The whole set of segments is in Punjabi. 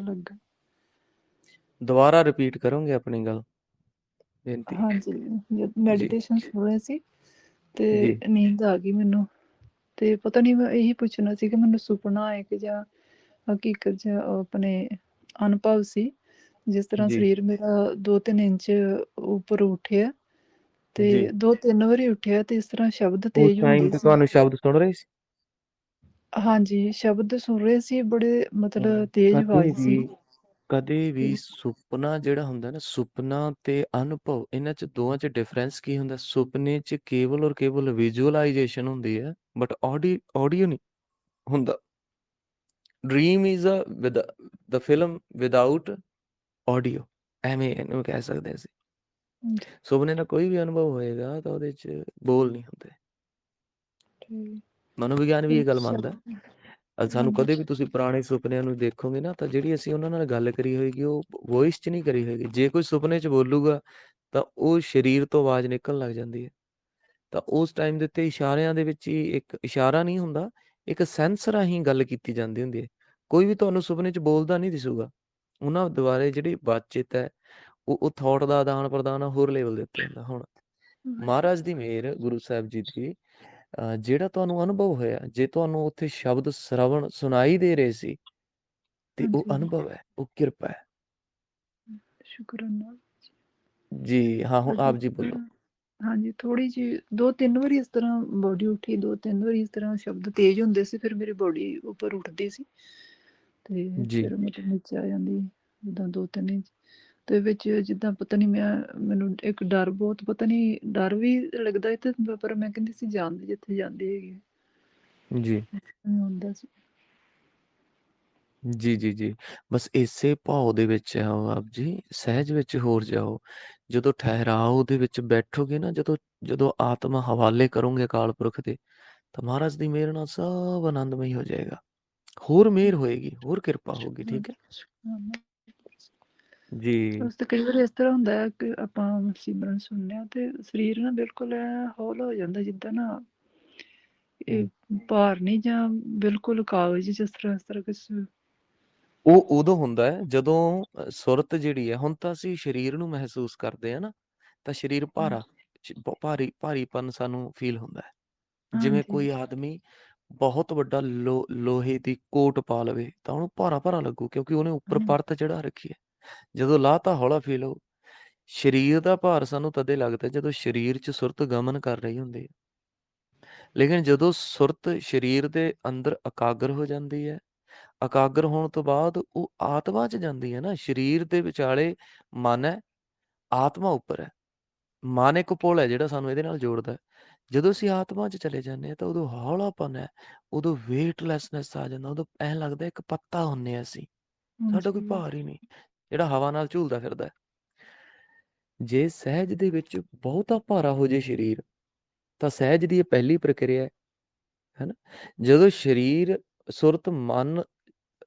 ਲੱਗਾ। ਦੁਬਾਰਾ ਰਿਪੀਟ ਕਰੋਗੇ ਆਪਣੀ ਗੱਲ? ਬੇਨਤੀ। ਹਾਂਜੀ ਮੈਡੀਟੇਸ਼ਨ ਰਹੇ ਸੀ ਤੇ ਨੀਂਦ ਆ ਗਈ ਮੈਨੂੰ। ਤੇ ਪਤਾ ਨਹੀਂ ਮੈਂ ਇਹੀ ਪੁੱਛਣਾ ਸੀ ਕਿ ਮੈਨੂੰ ਸੁਪਨਾ ਹੈ ਕਿ ਜਾਂ ਹਕੀਕਤ ਜਾਂ ਆਪਣੇ ਅਨੁਭਵ ਸੀ। ਜਿਸ ਤਰ੍ਹਾਂ ਸਰੀਰ ਮੇਰਾ ਦੋ ਤਿੰਨ ਇੰਚ ਉੱਪਰ ਉੱਠਿਆ ਤੇ ਜੀ। ਦੋ ਤਿੰਨ ਵਾਰੀ ਉੱਠਿਆ ਤੇ ਇਸ ਤਰ੍ਹਾਂ ਸ਼ਬਦ ਉਸ ਤੇਜ਼ ਟਾਈਮ ਹੁੰਦੇ ਤੇ ਸੀ। ਤੁਹਾਨੂੰ ਸ਼ਬਦ ਸੁਣ ਰਹੇ ਸੀ? ਹਾਂਜੀ ਸ਼ਬਦ ਸੁਣ ਰਹੇ ਸੀ ਬੜੇ ਮਤਲਬ ਹਾਂ, ਤੇਜ਼ ਕਦੇ ਆਵਾਜ਼ ਸੀ ਵੀ ਕਦੇ ਵੀ ਸੁਪਨਾ ਜਿਹੜਾ ਹੁੰਦਾ ਨਾ ਸੁਪਨਾ ਤੇ ਅਨੁਭਵ ਇਹਨਾਂ ਚ ਦੋਵਾਂ ਚ ਡਿਫਰੈਂਸ ਕੀ ਹੁੰਦਾ ਸੁਪਨੇ ਚ ਕੇਵਲ ਔਰ ਕੇਵਲ ਵਿਜ਼ੂਅਲਾਈਜੇਸ਼ਨ ਹੁੰਦੀ ਹੈ ਬਟ ਆਡੀ ਆਡੀਓ ਨਹੀਂ ਹੁੰਦਾ dream is a with the film without audio ਐਵੇਂ ਇਹਨੂੰ ਕਹਿ ਸਕਦੇ ਅਸੀਂ ਹਾਂਜੀ, ਸੁਪਨੇ ਦਾ ਕੋਈ ਵੀ ਅਨੁਭਵ ਹੋਏਗਾ ਤਾਂ ਉਹਦੇ ਚ ਬੋਲ ਨਹੀਂ ਹੁੰਦੇ ਠੀਕ ਮਨੋਵਿਗਿਆਨ ਵੀ ਇਹ ਗੱਲ ਮੰਨਦਾ ਸਾਨੂੰ ਕਦੇ ਵੀ ਤੁਸੀਂ ਪੁਰਾਣੇ ਸੁਪਨਿਆਂ ਨੂੰ ਦੇਖੋਗੇ ਨਾ ਤਾਂ ਜਿਹੜੀ ਅਸੀਂ ਉਹਨਾਂ ਨਾਲ ਗੱਲ ਕਰੀ ਹੋਏਗੀ ਉਹ ਵੋਇਸ 'ਚ ਨਹੀਂ ਕਰੀ ਹੋਏਗੀ। ਜੇ ਕੋਈ ਸੁਪਨੇ 'ਚ ਬੋਲੂਗਾ ਤਾਂ ਉਹ ਸਰੀਰ ਤੋਂ ਆਵਾਜ਼ ਨਿਕਲਣ ਲੱਗ ਜਾਂਦੀ ਹੈ। ਤਾਂ ਉਸ ਟਾਈਮ ਦੇ ਉੱਤੇ ਇਸ਼ਾਰਿਆਂ ਦੇ ਵਿੱਚ ਹੀ ਇੱਕ ਇਸ਼ਾਰਾ ਨਹੀਂ ਹੁੰਦਾ ਇੱਕ ਸੈਂਸ ਰਾਹੀਂ ਗੱਲ ਕੀਤੀ ਜਾਂਦੀ ਹੁੰਦੀ ਹੈ। ਕੋਈ ਵੀ ਤੁਹਾਨੂੰ ਸੁਪਨੇ 'ਚ ਬੋਲਦਾ ਨਹੀਂ ਦਿਸੂਗਾ। ਉਹਨਾਂ ਦੁਆਰੇ ਜਿਹੜੀ ਬਾਤਚੀਤ ਹੈ ਉਹ ਉਹ ਥਾਟ ਦਾ ਆਦਾਨ ਪ੍ਰਦਾਨ ਹੋਰ ਲੈਵਲ ਦੇ ਉੱਤੇ ਹੁੰਦਾ। ਹੁਣ ਮਹਾਰਾਜ ਦੀ ਮਿਹਰ ਗੁਰੂ ਸਾਹਿਬ ਜੀ ਦੀ ਜਿਹੜਾ ਤੁਹਾਨੂੰ ਅਨੁਭਵ ਹੋਇਆ ਜੇ ਤੁਹਾਨੂੰ ਉੱਥੇ ਸ਼ਬਦ ਸ਼ਰਵਣ ਸੁਣਾਈ ਦੇ ਰਹੇ ਸੀ ਤੇ ਉਹ ਅਨੁਭਵ ਹੈ ਉਹ ਕਿਰਪਾ ਹੈ। ਸ਼ੁਕਰਾਨਾ ਜੀ। ਹਾਂ ਹੁਣ ਆਪ ਜੀ ਬੋਲੋ। ਹਾਂਜੀ ਥੋੜੀ ਜੀ ਦੋ ਤਿੰਨ ਵਾਰੀ ਇਸ ਤਰ੍ਹਾਂ ਬੋਡੀ ਉੱਠੀ ਦੋ ਤਿੰਨ ਵਾਰੀ ਇਸ ਤਰ੍ਹਾਂ ਸ਼ਬਦ ਤੇਜ਼ ਹੁੰਦੇ ਸੀ ਫਿਰ ਮੇਰੀ ਬੋਡੀ ਉੱਪਰ ਉੱਠਦੀ ਸੀ। ਤੇ ਫਿਰ ਮਤਲਬ ਨੀਚੇ ਆ ਜਾਂਦੀ ਜਿੱਦਾਂ ਦੋ ਤਿੰਨ ਇੰਚ। ਤੇ ਵਿੱਚ ਜਿੱਦਾਂ ਪਤਾ ਨਹੀਂ ਮੈਂ ਮੈਨੂੰ ਇੱਕ ਡਰ ਬਹੁਤ ਪਤਾ ਨਹੀਂ ਡਰ ਵੀ ਲੱਗਦਾ ਤੇ ਪਰ ਮੈਂ ਕਹਿੰਦੀ ਸੀ ਜਾਂਦੇ ਜਿੱਥੇ ਜਾਂਦੇ ਹੈਗੇ ਜੀ। ਹੁੰਦਾ ਸੀ। ਜੀ ਜੀ ਜੀ। ਬਸ ਇਸੇ ਭਾਵ ਦੇ ਵਿੱਚ ਆਓ ਆਪ ਜੀ ਸਹਿਜ ਵਿੱਚ ਹੋਰ ਜਾਓ। ਜਦੋਂ ਠਹਿਰਾਓ ਦੇ ਵਿੱਚ ਬੈਠੋਗੇ ਨਾ ਜਦੋਂ ਜਦੋਂ ਆਤਮਾ ਹਵਾਲੇ ਕਰੋਗੇ ਅਕਾਲ ਪੁਰਖ ਦੇ ਤਾਂ ਮਹਾਰਾਜ ਦੀ ਮਿਹਰ ਨਾਲ ਸਭ ਆਨੰਦਮਈ ਹੋ ਜਾਏਗਾ। ਹੋਰ ਮਿਹਰ ਹੋਏਗੀ ਹੋਰ ਕਿਰਪਾ ਹੋਗੀ ਠੀਕ ਹੈ ਜੀ। ਉਸ ਤੇ ਕਈ ਵਾਰ ਇਸ ਤਰ੍ਹਾਂ ਹੁੰਦਾ ਹੈ ਕਿ ਆਪਾਂ ਸਿਮਰਨ ਸੁਣਨੇ ਆ ਤੇ ਸਰੀਰ ਨਾ ਬਿਲਕੁਲ ਐਂ ਹੌਲਾ ਹੋ ਜਾਂਦਾ ਜਿੱਦਾਂ ਨਾ ਇਹ। ਭਾਰ ਨਹੀਂ ਜਾਂ ਬਿਲਕੁਲ ਕਾਗਜ਼ ਜਿਸ ਤਰ੍ਹਾਂ ਇਸ ਤਰ੍ਹਾਂ ਕੁਛ ਉਹ ਉਦੋਂ ਹੁੰਦਾ ਹੈ ਜਦੋਂ ਅ, ਸੁਰਤ ਜਿਹੜੀ ਹੈ ਹੁਣ ਤਾਂ ਅਸੀਂ ਸਰੀਰ ਨੂੰ ਮਹਿਸੂਸ ਕਰਦੇ ਆ ਨਾ ਤਾਂ ਸਰੀਰ ਭਾਰਾ ਭ- ਭਾਰੀ ਭਾਰੀਪਨ ਸਾਨੂੰ ਫੀਲ ਹੁੰਦਾ ਹੈ। ਜਿਵੇਂ ਹਾਂਜੀ। ਕੋਈ ਆਦਮੀ ਬਹੁਤ ਵੱਡਾ ਲੋ ਲੋਹੇ ਦੀ ਕੋਟ ਪਾ ਲਵੇ ਤਾਂ ਉਹਨੂੰ ਭਾਰਾ ਭਾਰਾ ਲੱਗੂ ਕਿਉਂਕਿ ਉਹਨੇ ਉੱਪਰ ਪਰਤ ਚੜਾ ਰੱਖੀ ਹੈ। ਜਦੋਂ ਲਾਹ ਤਾਂ ਹੌਲਾ ਫੀਲ ਹੋ ਸਰੀਰ ਦਾ ਭਾਰ ਸਾਨੂੰ ਤਦੇ ਲੱਗਦਾ ਜਦੋਂ ਸਰੀਰ 'ਚ ਸੁਰਤ ਗਮਨ ਕਰ ਰਹੀ ਹੁੰਦੀ ਹੈ। ਲੇਕਿਨ ਜਦੋਂ ਸੁਰਤ ਸਰੀਰ ਦੇ ਅੰਦਰ ਇਕਾਗਰ ਹੋ ਜਾਂਦੀ ਹੈ ਇਕਾਗਰ ਹੋਣ ਤੋਂ ਬਾਅਦ ਉਹ ਆਤਮਾ 'ਚ ਜਾਂਦੀ ਹੈ ਨਾ ਸਰੀਰ ਦੇ ਵਿਚਾਲੇ ਮਨ ਹੈ ਆਤਮਾ ਉੱਪਰ ਹੈ। ਮਨ ਇੱਕ ਪੁਲ ਹੈ ਜਿਹੜਾ ਸਾਨੂੰ ਇਹਦੇ ਨਾਲ ਜੋੜਦਾ ਹੈ। ਜਦੋਂ ਅਸੀਂ ਆਤਮਾ 'ਚ ਚਲੇ ਜਾਂਦੇ ਹਾਂ ਤਾਂ ਉਦੋਂ ਹੌਲਾਪਨ ਹੈ ਉਦੋਂ ਵੇਟਲੈਸਨੈਸ ਆ ਜਾਂਦਾ ਉਦੋਂ ਐਂ ਲੱਗਦਾ ਇੱਕ ਪੱਤਾ ਹੁੰਨੇ ਆ ਅਸੀਂ। ਸਾਡਾ ਕੋਈ ਭਾਰ ਹੀ ਨਹੀਂ। ਜਿਹੜਾ ਹਵਾ ਨਾਲ ਝੂਲਦਾ ਫਿਰਦਾ ਹੈ। ਜੇ ਸਹਿਜ ਦੇ ਵਿੱਚ ਬਹੁਤਾ ਭਾਰਾ ਹੋ ਜੇ ਸਰੀਰ, ਤਾਂ ਸਹਿਜ ਦੀ ਇਹ ਪਹਿਲੀ ਪ੍ਰਕਿਰਿਆ ਹੈ ਹੈਨਾ ਜਦੋਂ ਸਰੀਰ ਸੁਰਤ ਮਨ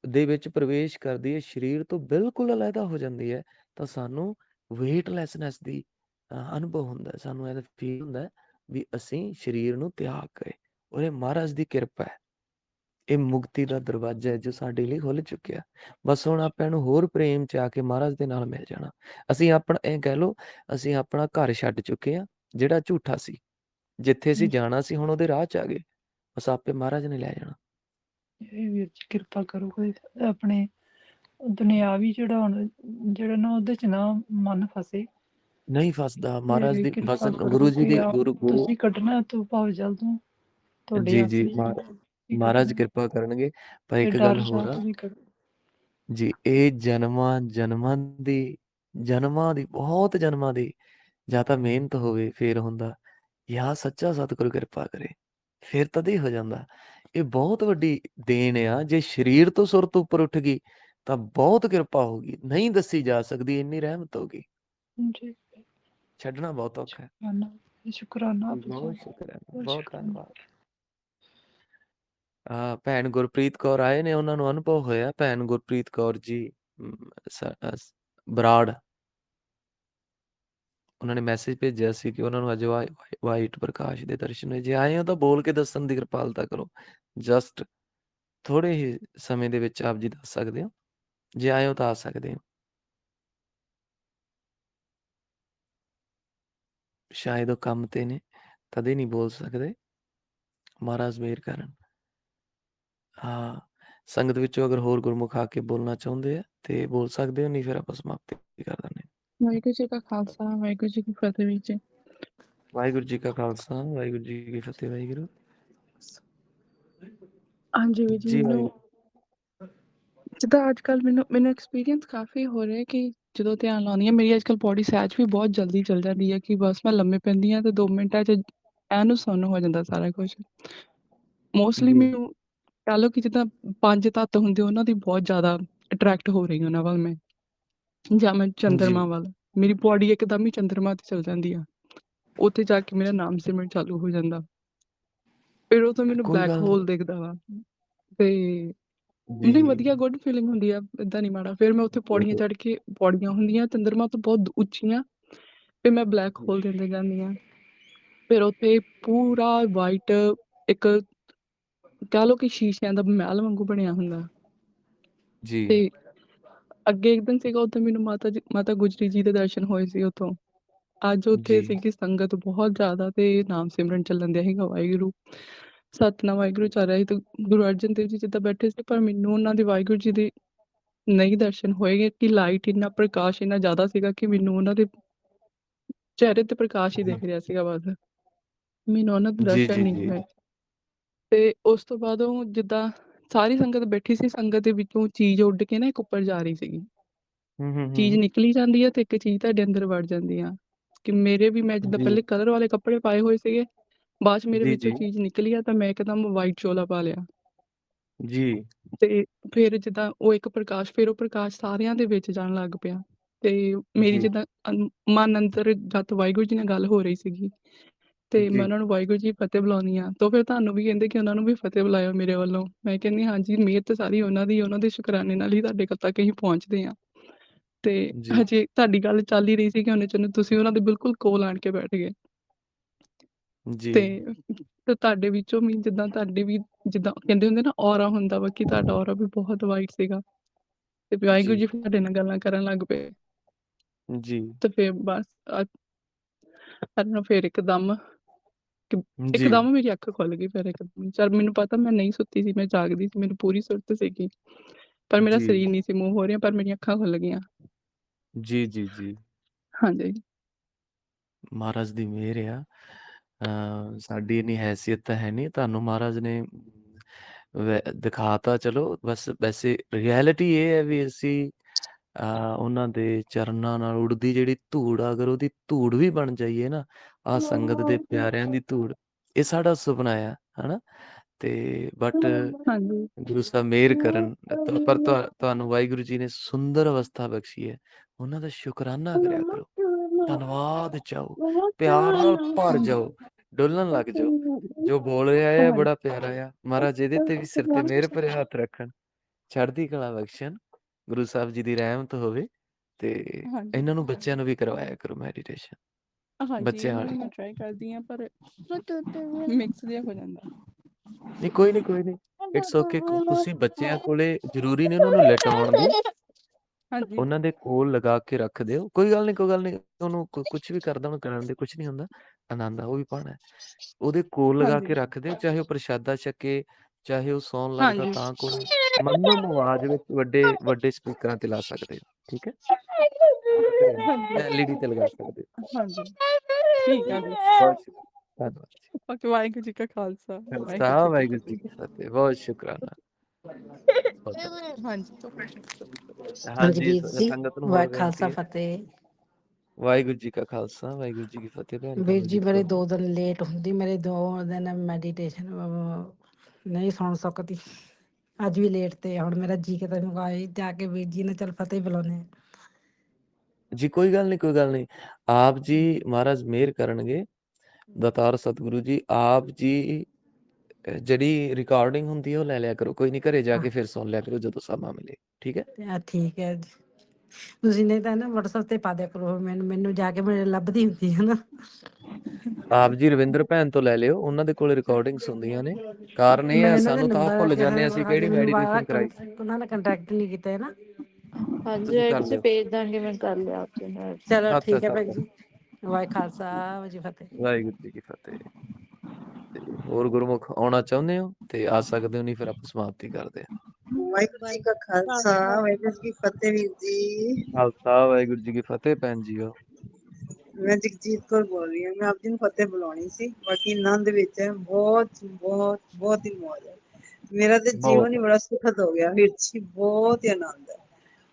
ਦੇ ਵਿੱਚ ਪ੍ਰਵੇਸ਼ ਕਰਦੀ ਹੈ, ਸਰੀਰ ਤੋਂ ਬਿਲਕੁਲ ਅਲੱਗਾ ਹੋ ਜਾਂਦੀ ਹੈ, ਤਾਂ ਸਾਨੂੰ ਵੇਟਲੈਸਨੈਸ ਦੀ ਅਨੁਭਵ ਹੁੰਦਾ ਸਾਨੂੰ ਇਹਦਾ ਫੀਲ ਹੁੰਦਾ ਵੀ ਅਸੀਂ ਸਰੀਰ ਨੂੰ ਤਿਆਗ ਗਏ। ਔਰ ਇਹ ਮਹਾਰਾਜ ਦੀ ਕਿਰਪਾ ਹੈ। ਇਹ ਮੁਕਤੀ ਦਾ ਦਰਵਾਜ਼ਾ ਹੈ ਜੋ ਸਾਡੇ ਲਈ ਖੁੱਲ ਚੁੱਕਿਆ। ਬਸ ਹੁਣ ਆਪਾਂ ਇਹਨੂੰ ਹੋਰ ਪ੍ਰੇਮ ਚ ਆ ਕੇ ਮਹਾਰਾਜ ਦੇ ਨਾਲ ਮਿਲ ਜਾਣਾ। ਅਸੀਂ ਆਪਣਾ ਇਹ ਕਹਿ ਲਓ ਅਸੀਂ ਆਪਣਾ ਘਰ ਛੱਡ ਚੁੱਕੇ ਆ ਜਿਹੜਾ ਝੂਠਾ ਸੀ। ਜਿੱਥੇ ਅਸੀਂ ਜਾਣਾ ਸੀ ਹੁਣ ਉਹਦੇ ਰਾਹ ਚ ਆ ਗਏ। ਬਸ ਆਪੇ ਮਹਾਰਾਜ ਨੇ ਲੈ ਜਾਣਾ। ਇਹ ਵੀਰ ਜੀ ਕਿਰਪਾ ਕਰੋ ਕੋਈ ਆਪਣੇ ਦੁਨਿਆਵੀ ਜਿਹੜਾ ਹੁਣ ਜਿਹੜਾ ਨਾ ਉਹਦੇ ਚ ਨਾ ਮਨ ਫਸੇ। ਨਹੀਂ ਫਸਦਾ। ਮਹਾਰਾਜ ਦੀ ਬਸ ਗੁਰੂ ਜੀ ਦੀ ਗੁਰੂ ਗੁਰੂ ਤੁਸੀਂ ਕੱਢਣਾ ਤੋਂ ਭਾਵ ਜਲਦੋਂ ਤੁਹਾਡੇ ਜੀ ਜੀ ਆਸਰੇ ਮਹਾ- ਹੀ ਮਹਾਰਾਜ ਕਿਰਪਾ ਕਰਨਗੇ। ਪਰ ਇੱਕ ਗੱਲ ਹੋਰ ਆ। ਜੀ ਇਹ ਜਨਮਾਂ ਜਨਮਾਂ ਦੀ ਜਨਮਾਂ ਦੀ ਬਹੁਤ ਜਨਮਾਂ ਦੀ ਜਾਂ ਤਾਂ ਮਿਹਨਤ ਹੋਵੇ ਫੇਰ ਹੁੰਦਾ। ਜਾਂ ਸੱਚਾ ਸਤਿਗੁਰੂ ਕਿਰਪਾ ਕਰੇ ਫਿਰ ਤਦ ਹੀ ਹੋ ਜਾਂਦਾ। ਇਹ ਬਹੁਤ ਵੱਡੀ ਦੇਣ ਆ। ਜੇ ਸਰੀਰ ਤੋਂ ਸੁਰਤ ਉੱਪਰ ਉੱਠ ਗਈ ਤਾਂ ਬਹੁਤ ਕਿਰਪਾ ਹੋਗੀ ਨਹੀਂ ਦੱਸੀ ਜਾ ਸਕਦੀ ਇੰਨੀ ਰਹਿਮਤ ਹੋਗੀ ਜੀ। ਛੱਡਣਾ ਬਹੁਤ ਔਖਾ ਹੈ। ਸ਼ੁਕਰਾਨਾ। ਸ਼ੁਕਰਾਨਾ ਬਹੁਤ ਸ਼ੁਕਰ ਹੈ ਬਹੁਤ ਸ਼ੁਕਰਾਨਾ। ਧੰਨਵਾਦ। ਆ ਭੈਣ ਗੁਰਪ੍ਰੀਤ ਕੌਰ ਆਏ ਨੇ ਉਹਨਾਂ ਨੂੰ ਅਨੁਭਵ ਹੋਇਆ ਭੈਣ ਗੁਰਪ੍ਰੀਤ ਕੌਰ ਜੀ ਅਮ, ਸ- ਅ, ਬਰਾੜ। ਉਹਨਾਂ ਨੇ ਮੈਸੇਜ ਭੇਜਿਆ ਸੀ ਕਿ ਉਹਨਾਂ ਨੂੰ ਅੱਜ ਵਾਈ- ਵਾਈ- ਵਾਈਟ ਪ੍ਰਕਾਸ਼ ਦੇ ਦਰਸ਼ਨ ਹੋਏ। ਜੇ ਆਏ ਹੋ ਤਾਂ ਬੋਲ ਕੇ ਦੱਸਣ ਦੀ ਕਿਰਪਾਲਤਾ ਕਰੋ। ਜਸਟ ਥੋੜੇ ਹੀ ਸਮੇਂ ਦੇ ਵਿੱਚ ਆਪ ਜੀ ਦੱਸ ਸਕਦੇ ਹੋ। ਜੇ ਆਏ ਹੋ ਤਾਂ ਆ ਸਕਦੇ ਹੋ। ਸ਼ਾਇਦ ਉਹ ਕੰਮ ਤੇ ਨੇ ਤਦੇ ਨਹੀਂ ਬੋਲ ਸਕਦੇ। ਮਹਾਰਾਜ ਮਿਹਰ ਕਰਨ। ਹਾਂ ਸੰਗਤ ਵਿੱਚੋਂ ਅਗਰ ਹੋਰ ਗੁਰਮੁਖ ਆ ਕੇ ਬੋਲਣਾ ਚਾਹੁੰਦੇ ਆ ਤੇ ਬੋਲ ਸਕਦੇ ਹੋ ਨਹੀਂ ਫਿਰ ਆਪਾਂ ਸਮਾਪਤੀ ਕਰ ਦਿੰਦੇ ਹਾਂ। ਵਾਹਿਗੁਰੂ ਜੀ ਕਾ ਖਾਲਸਾ ਵਾਹਿਗੁਰੂ ਜੀ ਕੀ ਫਤਿਹ ਵੀਰ ਜੀ ਵਾਹਿਗੁਰੂ ਜੀ ਕਾ ਖਾਲਸਾ ਵਾਹਿਗੁਰੂ ਜੀ ਕੀ ਫਤਿਹ ਵਾਹਿਗੁਰੂ ਹਾਂਜੀ ਵੀਰ ਜੀ ਜੀ ਮੈਨੂੰ ਜਿੱਦਾਂ ਅੱਜ ਕੱਲ ਮੈਨੂੰ ਮੈਨੂੰ ਐਕਸਪੀਰੀਅੰਸ ਕਾਫੀ ਹੋ ਰਿਹਾ ਕਿ ਜਦੋਂ ਧਿਆਨ ਲਾਉਂਦੀ ਹਾਂ ਮੇਰੀ ਅੱਜ ਕੱਲ ਬੋਡੀ ਸਹਿਜ ਵੀ ਬਹੁਤ ਜਲਦੀ ਚੱਲ ਜਾਂਦੀ ਹੈ ਕਿ ਬਸ ਮੈਂ ਲੰਮੇ ਪੈਂਦੀ ਹਾਂ ਤੇ 2 ਮਿੰਟਾਂ 'ਚ ਐਨੂੰ ਸੁੰਨ ਹੋ ਜਾਂਦਾ ਸਾਰਾ ਕੁਝ ਮੋਸਟਲੀ ਜੀ। ਮੈਨੂੰ ਕਹ ਲਓ ਕਿ ਜਿੱਦਾਂ ਪੰਜ ਤੱਤ ਹੁੰਦੇ ਉਹਨਾਂ ਦੀ ਬਹੁਤ ਜ਼ਿਆਦਾ ਅਟਰੈਕਟ ਹੋ ਰਹੀ ਹਾਂ ਉਹਨਾਂ ਵੱਲ ਮੈਂ। ਜਾਂ ਮੈਂ ਚੰਦਰਮਾ ਵੱਲ। ਮੇਰੀ ਬੋਡੀ ਇੱਕਦਮ ਹੀ ਚੰਦਰਮਾ ਤੇ ਚਲ ਜਾਂਦੀ ਆ। ਉੱਥੇ ਜਾ ਕੇ ਮੇਰਾ ਨਾਮ ਸਿਮਰਨ ਚਾਲੂ ਹੋ ਜਾਂਦਾ। ਫਿਰ ਉਹ ਤੋਂ ਮੈਨੂੰ ਬਲੈਕ ਹੋਲ ਦਿਖਦਾ ਵਾ। ਤੇ ਨਹੀਂ ਵਧੀਆ ਗੁੱਡ ਫੀਲਿੰਗ ਹੁੰਦੀ ਆ ਇਦਾਂ ਨਹੀਂ ਮਾੜਾ। ਫਿਰ ਮੈਂ ਉੱਥੇ ਪੌੜੀਆਂ ਚੜ੍ਹ ਕੇ ਪੌੜੀਆਂ ਹੁੰਦੀਆਂ ਚੰਦਰਮਾ ਤੋਂ ਬਹੁਤ ਉੱਚੀਆਂ। ਫਿਰ ਮੈਂ ਬਲੈਕ ਹੋਲ ਦੇ ਅੰਦਰ ਜਾਂਦੀ ਆ। ਫਿਰ ਉੱਥੇ ਪੂਰਾ ਵਾਈਟ ਇੱਕ ਕਹ ਲਓ ਕਿ ਸ਼ੀਸ਼ਿਆਂ ਦਾ ਮਹਿਲ ਵਾਂਗੂ ਬਣਿਆ ਹੁੰਦਾ। ਜੀ। ਤੇ ਅੱਗੇ ਇੱਕ ਦਿਨ ਸੀਗਾ ਉੱਥੇ ਮੈਨੂੰ ਮਾਤਾ ਜੀ ਮਾਤਾ ਗੁਜਰੀ ਜੀ ਦੇ ਦਰਸ਼ਨ ਹੋਏ ਸੀ ਉੱਥੋਂ। ਅੱਜ ਉੱਥੇ ਜੀ। ਸੀਗੀ ਸੰਗਤ ਬਹੁਤ ਜ਼ਿਆਦਾ ਤੇ ਨਾਮ ਸਿਮਰਨ ਚੱਲਣ ਦਿਆ ਸੀਗਾ ਵਾਹਿਗੁਰੂ। ਸਤਨਾਮ ਵਾਹਿਗੁਰੂ ਚੱਲ ਰਿਹਾ ਸੀ ਤੇ ਗੁਰੂ ਅਰਜਨ ਦੇਵ ਜੀ ਜਿੱਦਾਂ ਬੈਠੇ ਸੀ ਪਰ ਮੈਨੂੰ ਉਹਨਾਂ ਦੇ ਵਾਹਿਗੁਰੂ ਜੀ ਦੇ ਨਹੀਂ ਦਰਸ਼ਨ ਹੋਏਗੇ ਕਿ ਲਾਈਟ ਇੰਨਾ ਪ੍ਰਕਾਸ਼ ਇੰਨਾ ਜ਼ਿਆਦਾ ਸੀਗਾ ਕਿ ਮੈਨੂੰ ਉਹਨਾਂ ਦੇ ਚਿਹਰੇ ਤੇ ਪ੍ਰਕਾਸ਼ ਹੀ ਦਿਖ ਰਿਹਾ ਸੀਗਾ ਬਸ। ਮੈਨੂੰ ਉਹਨਾਂ ਦੇ ਜੀ, ਦਰਸ਼ਨ ਜੀ, ਨਹੀਂ ਜੀ। ਹੋਏ। ਤੇ ਉਸ ਤੋਂ ਬਾਅਦ ਉਹ ਜਿੱਦਾਂ ਸਾਰੀ ਸੰਗਤ ਬੈਠੀ ਸੀ ਸੰਗਤ ਦੇ ਵਿੱਚੋਂ ਚੀਜ਼ ਉੱਡ ਕੇ ਨਾ ਇੱਕ ਉੱਪਰ ਜਾ ਰਹੀ ਸੀਗੀ। ਹੂੰ ਹੂੰ ਚੀਜ਼ ਨਿਕਲੀ ਜਾਂਦੀ ਹੈ ਤੇ ਇੱਕ ਚੀਜ਼ ਤੁਹਾਡੇ ਅੰਦਰ ਵੜ ਜਾਂਦੀ ਆ। ਕਿ ਮੇਰੇ ਵੀ ਮੈਂ ਜਿੱਦਾਂ। ਪਹਿਲੇ ਕਲਰ ਵਾਲੇ ਕੱਪੜੇ ਪਾਏ ਹੋਏ ਸੀਗੇ ਬਾਅਦ ਚ ਮੇਰੇ ਵਿੱਚੋਂ। ਚੀਜ਼ ਨਿਕਲੀ ਆ ਤਾਂ ਮੈਂ ਇੱਕਦਮ ਵਾਈਟ ਚੋਲਾ ਪਾ ਲਿਆ। ਜੀ। ਤੇ ਫਿਰ ਜਿੱਦਾਂ ਉਹ ਇੱਕ ਪ੍ਰਕਾਸ਼ ਫਿਰ ਉਹ ਪ੍ਰਕਾਸ਼ ਸਾਰਿਆਂ ਦੇ ਵਿੱਚ ਜਾਣ ਲੱਗ ਪਿਆ। ਤੇ ਮੇਰੀ। ਜਿੱਦਾਂ ਮਨ ਅੰਦਰ ਜਦ ਵਾਹਿਗੁਰੂ ਜੀ ਨਾਲ ਗੱਲ ਹੋ ਰਹੀ ਸੀਗੀ। ਤੇ ਜੀ। ਮੈਂ ਉਹਨਾਂ ਨੂੰ ਵਾਹਿਗੁਰੂ ਜੀ ਫਤਿਹ ਬੁਲਾਉਣੀ ਆ ਤਾਂ ਫਿਰ ਤੁਹਾਨੂੰ ਵੀ ਕਹਿੰਦੇ ਕਿ ਉਹਨਾਂ ਨੂੰ ਵੀ ਫਤਿਹ ਬੁਲਾਇਓ ਮੇਰੇ ਵੱਲੋਂ। ਮੈਂ ਕਹਿੰਦੀ ਹਾਂਜੀ ਮਿਹਰ ਤੇ ਸਾਰੀ ਉਹਨਾਂ ਦੀ ਉਹਨਾਂ ਦੇ ਸ਼ੁਕਰਾਨੇ ਨਾਲ ਹੀ ਤੁਹਾਡੇ ਤੱਕ ਅਸੀਂ ਪਹੁੰਚਦੇ ਆ ਤੇ ਜੀ। ਹਜੇ ਤੁਹਾਡੀ ਗੱਲ ਚੱਲ ਹੀ ਰਹੀ ਸੀ ਕਿ ਉਹਨੇ ਚੋਂ ਤੁਸੀਂ ਉਹਨਾਂ ਦੇ ਬਿਲਕੁਲ ਕੋਲ ਆਣ ਕੇ ਬੈਠ ਗਏ। ਜੀ। ਤੇ ਤੇ ਤੁਹਾਡੇ ਵਿੱਚੋਂ ਵੀ ਜਿੱਦਾਂ ਤੁਹਾਡੇ ਵੀ ਜਿੱਦਾਂ ਕਹਿੰਦੇ ਹੁੰਦੇ ਨਾ ਔਰਾ ਹੁੰਦਾ ਵਾ ਕਿ ਤੁਹਾਡਾ ਔਰਾ ਵੀ ਬਹੁਤ ਵਾਈਟ ਸੀਗਾ। ਤੇ ਵਾਹਿਗੁਰੂ ਜੀ। ਜੀ ਫਿਰ ਤੁਹਾਡੇ ਨਾਲ ਗੱਲਾਂ ਕਰਨ ਲੱਗ ਪਏ। ਜੀ। ਤੇ ਫਿਰ ਬਸ ਅਰਨ ਫਿਰ ਇੱਕਦਮ ਕਿ ਜੀ। ਇੱਕਦਮ ਮੇਰੀ ਅੱਖ ਖੁੱਲ ਗਈ ਫਿਰ ਇੱਕਦਮ ਚਲ ਮੈਨੂੰ ਪਤਾ ਮੈਂ ਨਹੀਂ ਸੁੱਤੀ ਸੀ ਮੈਂ ਜਾਗਦੀ ਸੀ ਮੈਨੂੰ ਪੂਰੀ ਸੁਰਤ ਸੀਗੀ। ਪਰ ਮੇਰਾ ਜੀ। ਸਰੀਰ ਨਹੀਂ ਸੀ ਮੂਵ ਹੋ ਰਿਹਾ ਪਰ ਮੇਰੀਆਂ ਅੱਖਾਂ ਖੁੱਲ ਗਈਆਂ। ਜੀ ਜੀ ਜੀ। ਹਾਂਜੀ। ਮਹਾਰਾਜ ਦੀ ਮਿਹਰ ਆ। ਅ ਸਾਡੀ ਇੰਨੀ ਹੈਸੀਅਤ ਤਾਂ ਹੈ ਨਹੀਂ ਤੁਹਾਨੂੰ ਮਹਾਰਾਜ ਨੇ ਵੈ- ਦਿਖਾਤਾ ਚਲੋ ਬਸ ਵੈਸੇ ਰਿਐਲਿਟੀ ਇਹ ਹੈ ਵੀ ਅਸੀਂ ਅ ਉਹਨਾਂ ਦੇ ਚਰਨਾਂ ਨਾਲ ਉੜਦੀ ਜਿਹੜੀ ਧੂੜ ਆ, ਅਗਰ ਉਹਦੀ ਧੂੜ ਵੀ ਬਣ ਜਾਈਏ ਨਾ ਆ ਸੰਗਤ ਦੇ ਪਿਆਰਿਆਂ ਦੀ ਧੂੜ ਇਹ ਸਾਡਾ ਸੁਪਨਾ ਆ ਹਨਾ? ਤੇ ਬਟ ਹਾਂਜੀ। ਗੁਰੂ ਸਾਹਿਬ ਮਿਹਰ ਕਰਨ ਪਰ ਤੁਹਾ- ਤੁਹਾਨੂੰ ਵਾਹਿਗੁਰੂ ਜੀ ਨੇ ਸੁੰਦਰ ਅਵਸਥਾ ਬਖਸ਼ੀ ਹੈ। ਉਹਨਾਂ ਦਾ ਸ਼ੁਕਰਾਨਾ ਕਰਿਆ ਕਰੋ। ਧੰਨਵਾਦ ਚਾਹੋ ਪਿਆਰ ਨਾਲ ਭਰ ਜਾਓ। ਡੋਲਣ ਲੱਗ ਜਾਓ। ਜੋ ਬੋਲ ਰਿਹਾ ਹੈ। ਬੜਾ ਪਿਆਰਾ ਆ। ਮਹਾਰਾਜ ਇਹਦੇ ਤੇ ਵੀ ਸਿਰ ਤੇ ਮਿਹਰ ਭਰੇ ਹੱਥ ਰੱਖਣ। ਚੜ੍ਹਦੀ ਕਲਾ ਬਖਸ਼ਣ। ਗੁਰੂ ਸਾਹਿਬ ਜੀ ਦੀ ਰਹਿਮਤ ਹੋਵੇ ਤੇ ਇਹਨਾਂ ਨੂੰ ਬੱਚਿਆਂ ਨੂੰ ਵੀ ਕਰਵਾਇਆ ਕਰੋ ਮੈਡੀਟੇਸ਼ਨ। ਹਾਂਜੀ ਬੱਚਿਆਂ ਵਾਲੀ। ਮੈਂ ਟਰਾਈ ਕਰਦੀ ਆ ਪਰ ਮਿਕਸ ਜਿਹਾ ਹੋ ਜਾਂਦਾ ਨਹੀਂ ਕੋਈ ਨਹੀਂ ਕੋਈ ਨਹੀਂ ਇਟਸ ਓਕੇ ਤੁਸੀਂ ਬੱਚਿਆਂ ਕੋਲੇ ਜ਼ਰੂਰੀ ਨਹੀਂ ਉਹਨਾਂ ਨੂੰ ਲਟਾਉਣ ਦੀ ਹਾਂਜੀ ਉਹਨਾਂ ਦੇ ਕੋਲ ਲਗਾ ਕੇ ਰੱਖ ਦਿਓ ਕੋਈ ਗੱਲ ਨਹੀਂ ਕੋਈ ਗੱਲ ਨਹੀਂ ਉਹਨੂੰ ਕੁਝ ਵੀ ਕਰਦਾ ਉਹਨੂੰ ਕਰਨ ਦੇ ਕੁਝ ਨਹੀਂ ਹੁੰਦਾ ਆਨੰਦ ਆ ਉਹ ਵੀ ਪਾਣਾ ਉਹਦੇ ਕੋਲ ਲਗਾ ਹਾਂਜੀ। ਕੇ ਰੱਖ ਦਿਓ ਚਾਹੇ ਉਹ ਪ੍ਰਸ਼ਾਦਾ ਛਕੇ ਚਾਹੇ ਉਹ ਸੌਣ ਲੱਗਦਾ ਹਾਂਜੀ। ਤਾਂ ਕੋਲ ਮੰਨਮ ਆਵਾਜ਼ ਵਿੱਚ ਵੱਡੇ ਵੱਡੇ ਸਪੀਕਰਾਂ ਤੇ ਲਾ ਸਕਦੇ ਹੋ ਠੀਕ ਹੈ ਐਲਈਡੀ ਤੇ ਲਗਾ ਸਕਦੇ ਹੋ। ਹਾਂਜੀ। ਠੀਕ ਆ। ਜੀ ਬਹੁਤ ਸ਼ੁਕਰ ਧੰਨਵਾਦ ਜੀ। ਓਕੇ ਵਾਹਿਗੁਰੂ ਜੀ ਕਾ ਖਾਲਸਾ। ਖਾਲਸਾ ਵਾਹਿਗੁਰੂ ਜੀ ਕੀ ਫਤਿਹ। ਬਹੁਤ ਸ਼ੁਕਰਾਨਾ। ਬਹੁਤ ਧੰਨਵਾਦ। ਹਾਂਜੀ ਤੋਂ ਫਿਰ ਹਾਂਜੀ ਵੀਰ ਜੀ ਸੰਗਤ ਨੂੰ ਵਾਹਿ ਹੋਰ ਖਾਲਸਾ ਬੇਨਤੀ ਹੈ। ਫਤਿਹ। ਵਾਹਿਗੁਰੂ ਜੀ ਕਾ ਖਾਲਸਾ ਵਾਹਿਗੁਰੂ ਜੀ ਕੀ ਫਤਿਹ ਭੈਣ ਵੀਰ ਜੀ ਮੇਰੇ। ਦੋ ਦਿਨ ਲੇਟ ਹੁੰਦੀ ਮੇਰੇ ਦੋ ਦਿਨ ਮੈਡੀਟੇਸ਼ਨ ਨਹੀਂ ਸੁਣ ਸਕਦੀ। ਅੱਜ ਵੀ ਲੇਟ ਤੇ ਹੁਣ ਮੇਰਾ ਜੀ ਕਿਤੇ ਨੂੰ ਆਏ ਜਾ ਕੇ ਵੀਰ ਜੀ ਨੇ ਚਲ ਫਤਿਹ ਬੁਲਾਉਣੇ ਆ। ਜੀ ਕੋਈ ਗੱਲ ਨਹੀਂ ਕੋਈ ਗੱਲ ਨਹੀਂ। ਆਪ ਜੀ ਮਹਾਰਾਜ ਮਿਹਰ ਕਰਨਗੇ। ਦਾਤਾਰ ਸਤਿਗੁਰੂ ਜੀ ਆਪ ਜੀ ਜਿਹੜੀ ਰਿਕਾਰਡਿੰਗ ਹੁੰਦੀ ਹੈ ਉਹ ਲੈ ਲਿਆ ਕਰੋ। ਕੋਈ ਨਹੀਂ ਘਰੇ ਜਾ ਕੇ ਫਿਰ ਸੁਣ ਲਿਆ ਕਰੋ ਜਦੋਂ ਸਮਾਂ ਮਿਲੇ ਠੀਕ ਹੈ? ਠੀਕ ਹੈ ਜੀ। ਤੁਸੀਂ ਨਹੀਂ ਤਾਂ ਨਾ WhatsApp ਤੇ ਪਾ ਦਿਆ ਕਰੋ। ਮੈਨੂੰ ਮੈਨੂੰ ਜਾ ਕੇ ਮੇਰੇ ਲੱਭਦੀ ਹੁੰਦੀ ਹੈ ਨਾ। ਆਪ ਜੀ ਰਵਿੰਦਰ ਭੈਣ ਤੋਂ ਲੈ ਲਿਓ। ਉਹਨਾਂ ਦੇ ਕੋਲ ਰਿਕਾਰਡਿੰਗਸ ਹੁੰਦੀਆਂ ਨੇ। ਕਾਰਨ ਇਹ ਹੈ ਸਾਨੂੰ ਤਾਂ ਭੁੱਲ ਜਾਂਦੇ ਅਸੀਂ ਕਿਹੜੀ ਮੈਡੀਟੇਸ਼ਨ ਕਰਾਈ। ਉਹਨਾਂ ਨੇ ਕੰਟੈਕਟ ਨਹੀਂ ਕੀਤਾ ਹੈ ਨਾ। ਹਾਂਜੀ ਤੁਸੀਂ ਕਰ ਲਿਓ ਭੇਜ ਦਾਂਗੇ ਮੈਂ ਕਰ ਲਿਆ ਆਪਦੇ ਨਾਲ। ਚਲੋ ਸੱਤ ਠੀਕ ਹੈ ਸੱਤ ਜੀ ਵਾਹਿ ਖਾਲਸਾ ਵਾਹਿ ਜੀ ਫਤਿਹ। ਵਾਹਿਗੁਰੂ ਜੀ ਕੀ ਫਤਿਹ। ਤੇ ਹੋਰ ਗੁਰਮੁਖ ਆਉਣਾ ਚਾਹੁੰਦੇ ਹੋ? ਤੇ ਆ ਸਕਦੇ ਹੋ ਨਹੀਂ ਫਿਰ ਆਪਾਂ ਸਮਾਪਤੀ ਕਰਦੇ ਹਾਂ। ਵਾਹਿਗੁਰੂ ਜੀ ਕਾ ਖਾਲਸਾ ਵਾਹਿਗੁਰੂ ਜੀ ਕੀ ਫਤਿਹ ਵੀਰ ਜੀ। ਖਾਲਸਾ ਵਾਹਿਗੁਰੂ ਜੀ ਕੀ ਫਤਿਹ ਭੈਣ ਜੀਓ। ਮੈਂ ਜਗਜੀਤ ਕੌਰ ਬੋਲ ਰਹੀ ਹਾਂ। ਮੈਂ ਆਪ ਜੀ ਨੂੰ ਫਤਿਹ ਬੁਲਾਉਣੀ ਸੀ ਬਾਕੀ ਆਨੰਦ ਵਿੱਚ ਹੈ। ਬਹੁਤ ਬਹੁਤ ਬਹੁਤ ਹੀ ਮੌਜ ਹੈ। ਮੇਰਾ ਤੇ ਜੀਵਨ ਹੀ ਬੜਾ ਸੁਖਦ ਹੋ ਗਿਆ। ਵੀਰ ਜੀ ਬਹੁਤ ਹੀ ਆਨੰਦ ਹੈ।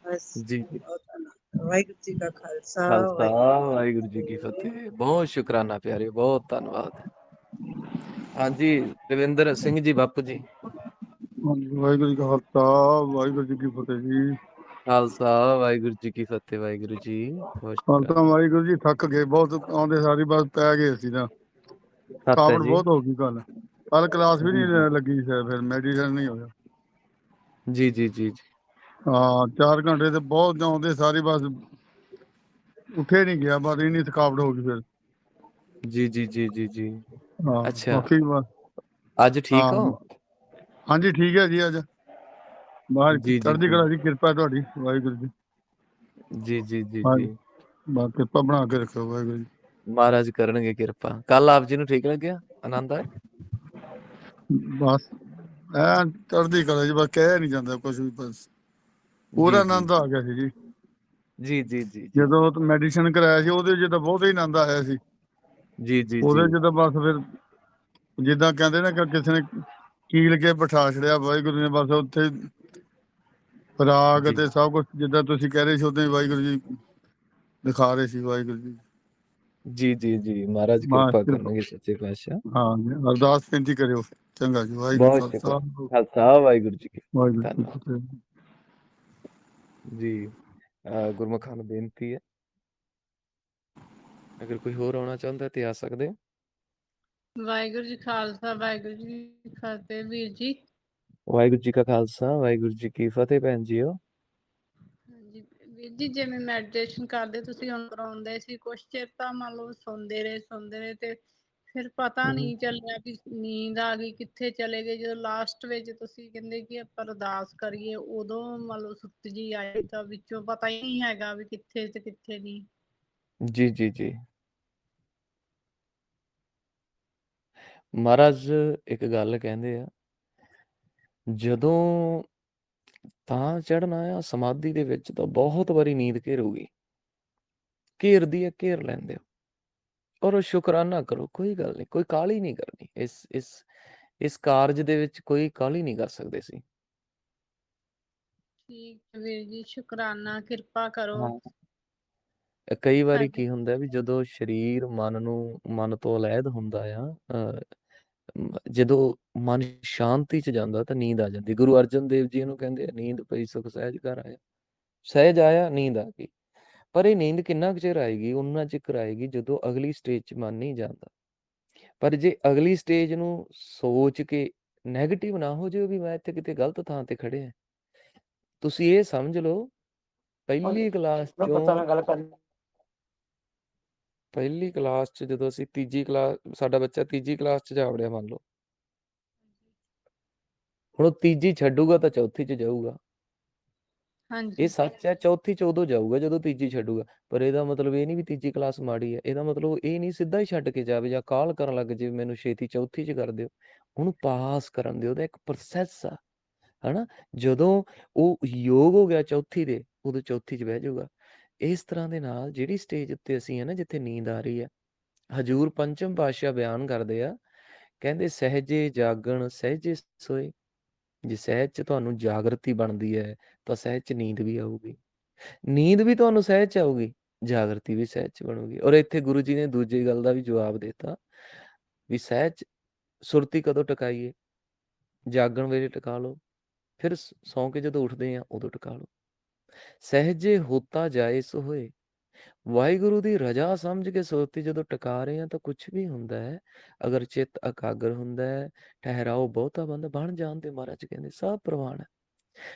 ਬਸ ਜੀ ਜੀ ਬਹੁਤ ਆਨੰਦ ਵਾਹਿਗੁਰੂ ਜੀ ਕਾ ਖਾਲਸਾ ਖਾਲਸਾ ਵਾਹਿਗੁਰੂ ਵਾਹਿਗੁਰੂ ਜੀ ਕੀ ਫਤਿਹ ਬਹੁਤ ਸ਼ੁਕਰਾਨਾ ਪਿਆਰੇ ਬਹੁਤ ਧੰਨਵਾਦ ਹਾਂਜੀ ਰਵਿੰਦਰ ਸਿੰਘ ਜੀ ਬਾਪੂ ਜੀ ਹਾਂਜੀ ਵਾਹਿਗੁਰੂ ਜੀ ਕਾ ਖਾਲਸਾ ਵਾਹਿਗੁਰੂ ਜੀ ਕੀ ਫਤਿਹ ਜੀ ਖਾਲਸਾ ਵਾਹਿਗੁਰੂ ਜੀ ਕੀ ਫਤਿਹ ਵਾਹਿਗੁਰੂ ਜੀ ਬਹੁਤ ਸ਼ੁਕਰਾਨਾ ਵਾਹਿਗੁਰੂ ਜੀ ਥੱਕ ਗਏ ਬਹੁਤ ਆਉਂਦੇ ਸਾਰੀ ਬਸ ਪੈ ਗਏ ਸੀ ਨਾ ਸਤ ਹੈ ਥਕਾਵਟ ਜੀ ਬਹੁਤ ਹੋ ਗਈ ਕੱਲ ਕੱਲ ਕਲਾਸ ਵੀ ਨਹੀਂ ਲੱਗੀ ਸੀ ਫਿਰ ਮੈਡੀਸਨ ਨਹੀਂ ਹੋਇਆ ਜੀ ਜੀ ਜੀ ਜੀ ਹਾਂ 4 ਘੰਟੇ ਤੇ ਬਹੁਤ ਆਉਂਦੇ ਸਾਰੀ ਬਸ ਉੱਠੇ ਨਹੀਂ ਗਿਆ ਬਸ ਇੰਨੀ ਥਕਾਵਟ ਹੋ ਗਈ ਫਿਰ। ਜੀ ਜੀ ਜੀ ਜੀ ਜੀ। ਹਾਂ ਅੱਛਾ। ਬਾਕੀ ਬਸ। ਅੱਜ ਠੀਕ ਹੋ। ਹਾਂ? ਹਾਂਜੀ ਠੀਕ ਹੈ ਜੀ ਅੱਜ। ਬਾਹਰ ਜੀ, ਜੀ, ਚੜ੍ਹਦੀ ਜੀ। ਕਲਾ ਦੀ ਕਿਰਪਾ ਤੁਹਾਡੀ ਵਾਹਿਗੁਰੂ ਜੀ। ਜੀ ਜੀ ਜੀ ਹਾਂਜੀ। ਜੀ। ਬਸ ਕਿਰਪਾ ਬਣਾ ਕੇ ਰੱਖੋ ਵਾਹਿਗੁਰੂ ਜੀ। ਮਹਾਰਾਜ ਕਰਨਗੇ ਕਿਰਪਾ। ਕੱਲ ਆਪ ਜੀ ਨੂੰ ਠੀਕ ਲੱਗਿਆ? ਆਨੰਦ ਆਇਆ? ਬਸ ਐ ਚੜ੍ਹਦੀ ਕਲਾ ਜੀ ਬਸ ਕਹਿ ਨਹੀਂ ਜਾਂਦਾ ਕੁਝ ਵੀ ਬਸ। ਪੂਰਾ ਜੀ, ਆਨੰਦ ਆ ਗਿਆ ਸੀ ਜੀ। ਜੀ ਜੀ ਜੀ ਜੀ। ਜਦੋਂ ਮੈਡੀਸਨ ਕਰਾਇਆ ਸੀ ਉਹਦੇ ਤਾਂ ਬਹੁਤ ਹੀ ਆਨੰਦ ਆਇਆ ਸੀ। ਜੀ ਜੀ ਉਹਦੇ ਜੀ ਤਾਂ ਬਸ ਫਿਰ ਜਿੱਦਾਂ ਕਹਿੰਦੇ ਨੇ ਕਿ ਕਿਸੇ ਨੇ ਕੀਲ ਕੇ ਬਿਠਾ ਛੜਿਆ ਵਾਹਿਗੁਰੂ ਨੇ ਬਸ ਉੱਥੇ ਰਾਗ ਜੀ। ਤੇ ਸਭ ਕੁਝ ਜਿੱਦਾਂ ਤੁਸੀਂ ਕਹਿ ਰਹੇ ਸੀ ਉਦਾਂ ਹੀ ਵਾਹਿਗੁਰੂ ਜੀ ਦਿਖਾ ਰਹੇ ਸੀ ਵਾਹਿਗੁਰੂ ਜੀ। ਜੀ ਜੀ ਜੀ। ਮਹਾਰਾਜ ਕਿਰਪਾ। ਕਰਨਗੇ ਸੱਚੇ ਪਾਤਸ਼ਾਹ। ਹਾਂ ਜੀ, ਅਰਦਾਸ ਬੇਨਤੀ ਕਰਿਓ। ਚੰਗਾ ਜੀ ਵਾਹਿਗੁਰੂ ਬਹੁਤ ਖਾਲਸਾ। ਵਾਹਿਗੁਰੂ ਜੀ ਕੀ ਵਾਹਿਗੁਰੂ ਜੀ। ਫਤਿਹ। ਜੀ ਅਹ ਗੁਰਮੁਖਾਂ ਨੂੰ ਬੇਨਤੀ ਹੈ ਅਗਰ ਕੋਈ ਹੋਰ ਆਉਣਾ ਚਾਹੁੰਦਾ ਤੇ ਆ ਸਕਦੇ ਹੋ ਵਾਹਿਗੁਰੂ ਜੀ ਖਾਲਸਾ ਵਾਹਿਗੁਰੂ ਜੀ ਕੀ ਫਤਿਹ ਵੀਰ ਜੀ ਵਾਹਿਗੁਰੂ ਜੀ ਕਾ ਖਾਲਸਾ ਵਾਹਿਗੁਰੂ ਜੀ ਕੀ ਫਤਿਹ ਭੈਣ ਜੀਓ ਹਾਂਜੀ ਵੀਰ ਜੀ ਜਿਵੇਂ ਮੈਡੀਟੇਸ਼ਨ ਕਰਦੇ ਤੁਸੀਂ ਹੁਣ ਕਰਾਉਂਦੇ ਸੀ ਕੁਛ ਚਿਰ ਤਾਂ ਮੰਨ ਲਓ ਸੌਂਦੇ ਰਹੇ ਸੌਂਦੇ ਰਹੇ ਤੇ ਫਿਰ ਪਤਾ। ਨਹੀਂ ਚੱਲਿਆ ਵੀ ਨੀਂਦ ਆ ਗਈ ਕਿੱਥੇ ਚਲੇ ਗਏ ਜਦੋਂ ਲਾਸਟ ਵਿੱਚ ਤੁਸੀਂ ਕਹਿੰਦੇ ਕਿ ਆਪਾਂ ਅਰਦਾਸ ਕਰੀਏ ਉਦੋਂ ਮੰਨ ਲਓ ਸੁੱਤ ਜੀ ਆਈ ਤਾਂ ਵਿੱਚੋਂ ਪਤਾ ਹੀ ਨਹੀਂ ਹੈਗਾ ਵੀ ਕਿੱਥੇ ਤੇ ਕਿੱਥੇ ਨਹੀਂ। ਜੀ ਜੀ ਜੀ। ਮਹਾਰਾਜ ਇੱਕ ਗੱਲ ਕਹਿੰਦੇ ਆ ਜਦੋਂ ਤਾਂ ਚੜਨਾ ਆ ਸਮਾਧੀ ਦੇ ਵਿੱਚ ਤਾਂ ਬਹੁਤ ਵਾਰੀ ਨੀਂਦ ਘੇਰੂਗੀ। ਘੇਰਦੀ ਹੈ ਘੇਰ ਲੈਂਦੇ ਹੋ। ਔਰ ਸ਼ੁਕਰਾਨਾ ਕਰੋ ਕੋਈ ਗੱਲ ਨਹੀਂ ਕੋਈ ਕਾਹਲੀ ਨਹੀਂ ਕਰਨੀ ਇਸ ਇਸ ਇਸ ਕਾਰਜ ਦੇ ਵਿੱਚ ਕੋਈ ਕਾਹਲੀ ਨਹੀਂ ਕਰ ਸਕਦੇ ਸੀ ਠੀਕ ਹੈ ਵੀਰ ਜੀ ਸ਼ੁਕਰਾਨਾ ਕਿਰਪਾ ਕਰੋ। ਅ, ਕਈ ਵਾਰੀ ਕੀ ਹੁੰਦਾ ਵੀ ਜਦੋਂ ਸਰੀਰ ਮਨ ਨੂੰ ਮਨ ਤੋਂ ਅਲੱਗ ਹੁੰਦਾ ਆ ਜਦੋਂ ਮਨ ਸ਼ਾਂਤੀ ਚ ਜਾਂਦਾ ਤਾਂ ਨੀਂਦ ਆ ਜਾਂਦੀ। ਗੁਰੂ ਅਰਜਨ ਦੇਵ ਜੀ ਇਹਨੂੰ ਕਹਿੰਦੇ ਨੀਂਦ ਪਈ ਸੁਖ ਸਹਿਜ ਘਰ ਆਇਆ। ਸਹਿਜ ਆਇਆ ਨੀਂਦ ਆ ਗਈ। ਪਰ ਇਹ ਨੀਂਦ ਕਿੰਨਾ ਕੁ ਚਿਰ ਆਏਗੀ ਉਨਾ ਚਿਰ ਆਏਗੀ ਜਦੋਂ ਅਗਲੀ ਸਟੇਜ 'ਚ ਮਨ ਨਹੀਂ ਜਾਂਦਾ। ਪਰ ਜੇ ਅਗਲੀ ਸਟੇਜ ਨੂੰ ਸੋਚ ਕੇ 네ਗੇਟਿਵ ਨਾ ਹੋ ਜਾਵੇ ਵੀ ਮੈਂ ਇੱਥੇ ਕਿਤੇ ਗਲਤ ਥਾਂ ਤੇ ਖੜੇ ਆ ਤੁਸੀਂ ਇਹ ਸਮਝ ਲਓ ਪਹਿਲੀ ਕਲਾਸ ਚੋਂ ਪਹਿਲੀ ਕਲਾਸ 'ਚ ਜਦੋਂ ਅਸੀਂ ਤੀਜੀ ਕਲਾਸ ਸਾਡਾ ਬੱਚਾ ਤੀਜੀ ਕਲਾਸ 'ਚ ਜਾ ਵੜਿਆ ਮੰਨ ਲਓ। ਹੁਣ ਤੀਜੀ ਛੱਡੂਗਾ ਤਾਂ ਚੌਥੀ 'ਚ ਜਾਊਗਾ। ਹਾਂਜੀ। ਇਹ ਸੱਚ ਹੈ, ਚੌਥੀ 'ਚ ਉਦੋਂ ਜਾਊਗਾ ਜਦੋਂ ਤੀਜੀ ਛੱਡੂਗਾ। ਪਰ ਇਹਦਾ ਮਤਲਬ ਇਹ ਨਹੀਂ ਵੀ ਤੀਜੀ ਕਲਾਸ ਮਾੜੀ ਹੈ, ਇਹਦਾ ਮਤਲਬ ਇਹ ਨਹੀਂ ਸਿੱਧਾ ਹੀ ਛੱਡ ਕੇ ਜਾਵੇ ਜਾਂ ਕਾਲ ਕਰਨ ਲੱਗ ਜੇ ਮੈਨੂੰ ਛੇਤੀ ਚੌਥੀ 'ਚ ਕਰ ਦਿਓ। ਉਹਨੂੰ ਪਾਸ ਕਰਨ ਦਿਓ, ਉਹਦਾ ਇੱਕ ਪ੍ਰੋਸੈਸ ਆ, ਹਨਾ? ਜਦੋਂ ਉਹ ਯੋਗ ਹੋ ਗਿਆ ਚੌਥੀ ਦੇ, ਉਦੋਂ ਚੌਥੀ 'ਚ ਬਹਿ ਜਾਊਗਾ। ਇਸ ਤਰ੍ਹਾਂ ਦੇ ਨਾਲ ਜਿਹੜੀ ਸਟੇਜ ਉੱਤੇ ਅਸੀਂ ਹੈ ਨਾ, ਜਿੱਥੇ ਨੀਂਦ ਆ ਰਹੀ ਹੈ, ਹਜੂਰ ਪੰਚਮ ਪਾਤਸ਼ਾਹ ਬਿਆਨ ਕਰਦੇ ਆ, ਕਹਿੰਦੇ ਸਹਿਜੇ ਜਾਗਣ, ਸਹਿਜੇ ਸੋਏ। ਜੇ ਸਹਿਜ 'ਚ ਤੁਹਾਨੂੰ ਜਾਗਰਤੀ ਬਣਦੀ ਹੈ ਤਾਂ ਸਹਿਜ 'ਚ ਨੀਂਦ ਵੀ ਆਊਗੀ। ਨੀਂਦ ਵੀ ਤੁਹਾਨੂੰ ਸਹਿਜ 'ਚ ਆਊਗੀ, ਜਾਗਰਤੀ ਵੀ ਸਹਿਜ 'ਚ ਬਣੂਗੀ। ਔਰ ਇੱਥੇ ਗੁਰੂ ਜੀ ਨੇ ਦੂਜੀ ਗੱਲ ਦਾ ਵੀ ਜਵਾਬ ਦਿੱਤਾ ਵੀ ਸਹਿਜ ਸੁਰਤੀ ਕਦੋਂ ਟਿਕਾਈਏ? ਜਾਗਣ ਵੇਲੇ ਟਿਕਾ ਲਓ, ਫਿਰ ਸੌਂ ਕੇ ਜਦੋਂ ਉੱਠਦੇ ਆ ਉਦੋਂ ਟਿਕਾ ਲਓ। ਸਹਿਜੇ ਹੋਤਾ ਜਾਏ ਸੋ ਹੋਏ। ਵਾਹਿਗੁਰੂ ਦੀ ਰਜਾ ਸਮਝ ਕੇ ਸੁਰਤੀ ਜਦੋਂ ਟਿਕਾ ਰਹੇ ਆ ਤਾਂ ਕੁਝ ਵੀ ਹੁੰਦਾ ਹੈ। ਅਗਰ ਚਿੱਤ ਇਕਾਗਰ ਹੁੰਦਾ ਹੈ, ਠਹਿਰਾਓ ਬਹੁਤਾ ਬੰਦ, ਬਣ ਜਾਣ ਤੇ ਮਹਾਰਾਜ ਕਹਿੰਦੇ ਸਭ ਪ੍ਰਵਾਨ ਹੈ।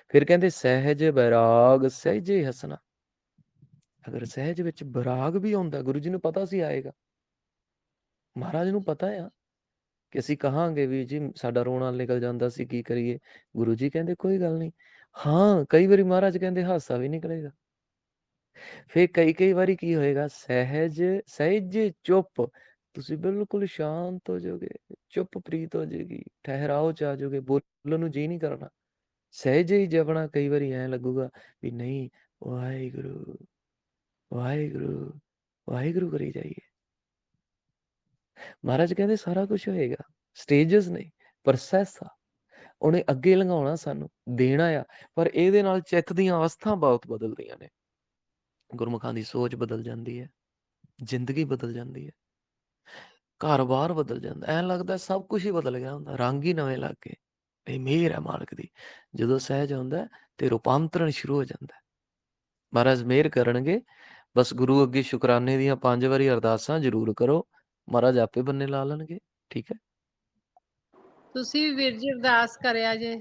ਫਿਰ ਕਹਿੰਦੇ ਸਹਿਜ ਬਰਾਗ ਸਹਿਜੇ ਹਸਨਾ ਅਗਰ ਸਹਿਜ ਵਿੱਚ ਬਰਾਗ ਵੀ ਆਉਂਦਾ ਗੁਰੂ ਜੀ ਨੂੰ ਪਤਾ ਸੀ ਆਏਗਾ। ਮਹਾਰਾਜ ਨੂੰ ਪਤਾ ਆ ਕਿ ਅਸੀਂ ਕਹਾਂਗੇ ਵੀ ਜੀ ਸਾਡਾ ਰੋਣਾ ਨਿਕਲ ਜਾਂਦਾ ਸੀ ਕੀ ਕਰੀਏ? ਗੁਰੂ ਜੀ ਕਹਿੰਦੇ ਕੋਈ ਗੱਲ ਨਹੀਂ। ਹਾਂ, ਕਈ ਵਾਰੀ ਮਹਾਰਾਜ ਕਹਿੰਦੇ ਹਾਸਾ ਵੀ ਨਿਕਲੇਗਾ। ਫਿਰ ਕਈ-ਕਈ ਵਾਰੀ ਕੀ ਹੋਏਗਾ? ਸਹਿਜ ਸਹਿਜ ਚੁੱਪ। ਤੁਸੀਂ ਬਿਲਕੁਲ ਸ਼ਾਂਤ ਹੋ ਜਾਓਗੇ, ਚੁੱਪ ਪ੍ਰੀਤ ਹੋ ਜਾਏਗੀ, ਠਹਿਰਾਓ ਚ ਆ ਜਾਓਗੇ, ਬੋਲਣ ਨੂੰ ਜੀ ਨਹੀਂ ਕਰਨਾ। ਸਹਿਜ ਹੀ ਜਪਣਾ ਕਈ ਵਾਰੀ ਐਂ ਲੱਗੂਗਾ ਵੀ ਨਹੀਂ ਵਾਹਿਗੁਰੂ, ਵਾਹਿਗੁਰੂ, ਵਾਹਿਗੁਰੂ ਕਰੀ ਜਾਈਏ। ਮਹਾਰਾਜ ਕਹਿੰਦੇ ਸਾਰਾ ਕੁਝ ਹੋਏਗਾ, ਸਟੇਜਸ ਨੇ, ਪ੍ਰੋਸੈਸ ਆ। ਉਹਨੇ ਅੱਗੇ ਲੰਘਾਉਣਾ ਸਾਨੂੰ, ਦੇਣਾ ਆ, ਪਰ ਇਹਦੇ ਨਾਲ ਚਿੱਤ ਦੀਆਂ ਅਵਸਥਾ ਬਹੁਤ ਬਦਲਦੀਆਂ ਨੇ। ਗੁਰਮੁਖਾਂ ਦੀ ਸੋਚ ਬਦਲ ਜਾਂਦੀ ਹੈ, ਜ਼ਿੰਦਗੀ ਬਦਲ ਜਾਂਦੀ ਹੈ। ਘਰ-ਬਾਰ ਬਦਲ ਜਾਂਦਾ, ਐਂ ਲੱਗਦਾ ਸਭ ਕੁਝ ਹੀ ਬਦਲ ਗਿਆ ਹੁੰਦਾ, ਰੰਗ ਹੀ ਨਵੇਂ ਲੱਗ ਗਏ। ਇਹ ਮਿਹਰ ਹੈ ਮਾਲਕ ਦੀ। ਜਦੋਂ ਸਹਿਜ ਆਉਂਦਾ ਤੇ ਰੂਪਾਂਤਰਣ ਸ਼ੁਰੂ ਹੋ ਜਾਂਦਾ। ਮਹਾਰਾਜ ਮਿਹਰ ਕਰਨਗੇ, ਬਸ ਗੁਰੂ ਅੱਗੇ ਸ਼ੁਕਰਾਨੇ ਦੀਆਂ 5 ਵਾਰੀ ਅਰਦਾਸਾਂ ਜ਼ਰੂਰ ਕਰੋ, ਮਹਾਰਾਜ ਆਪੇ ਬੰਨੇ ਲਾ ਲੈਣਗੇ, ਠੀਕ ਹੈ। ਤੁਸੀਂ ਵੀਰ ਜੀ ਅਰਦਾਸ ਕਰਿਆ ਜੇ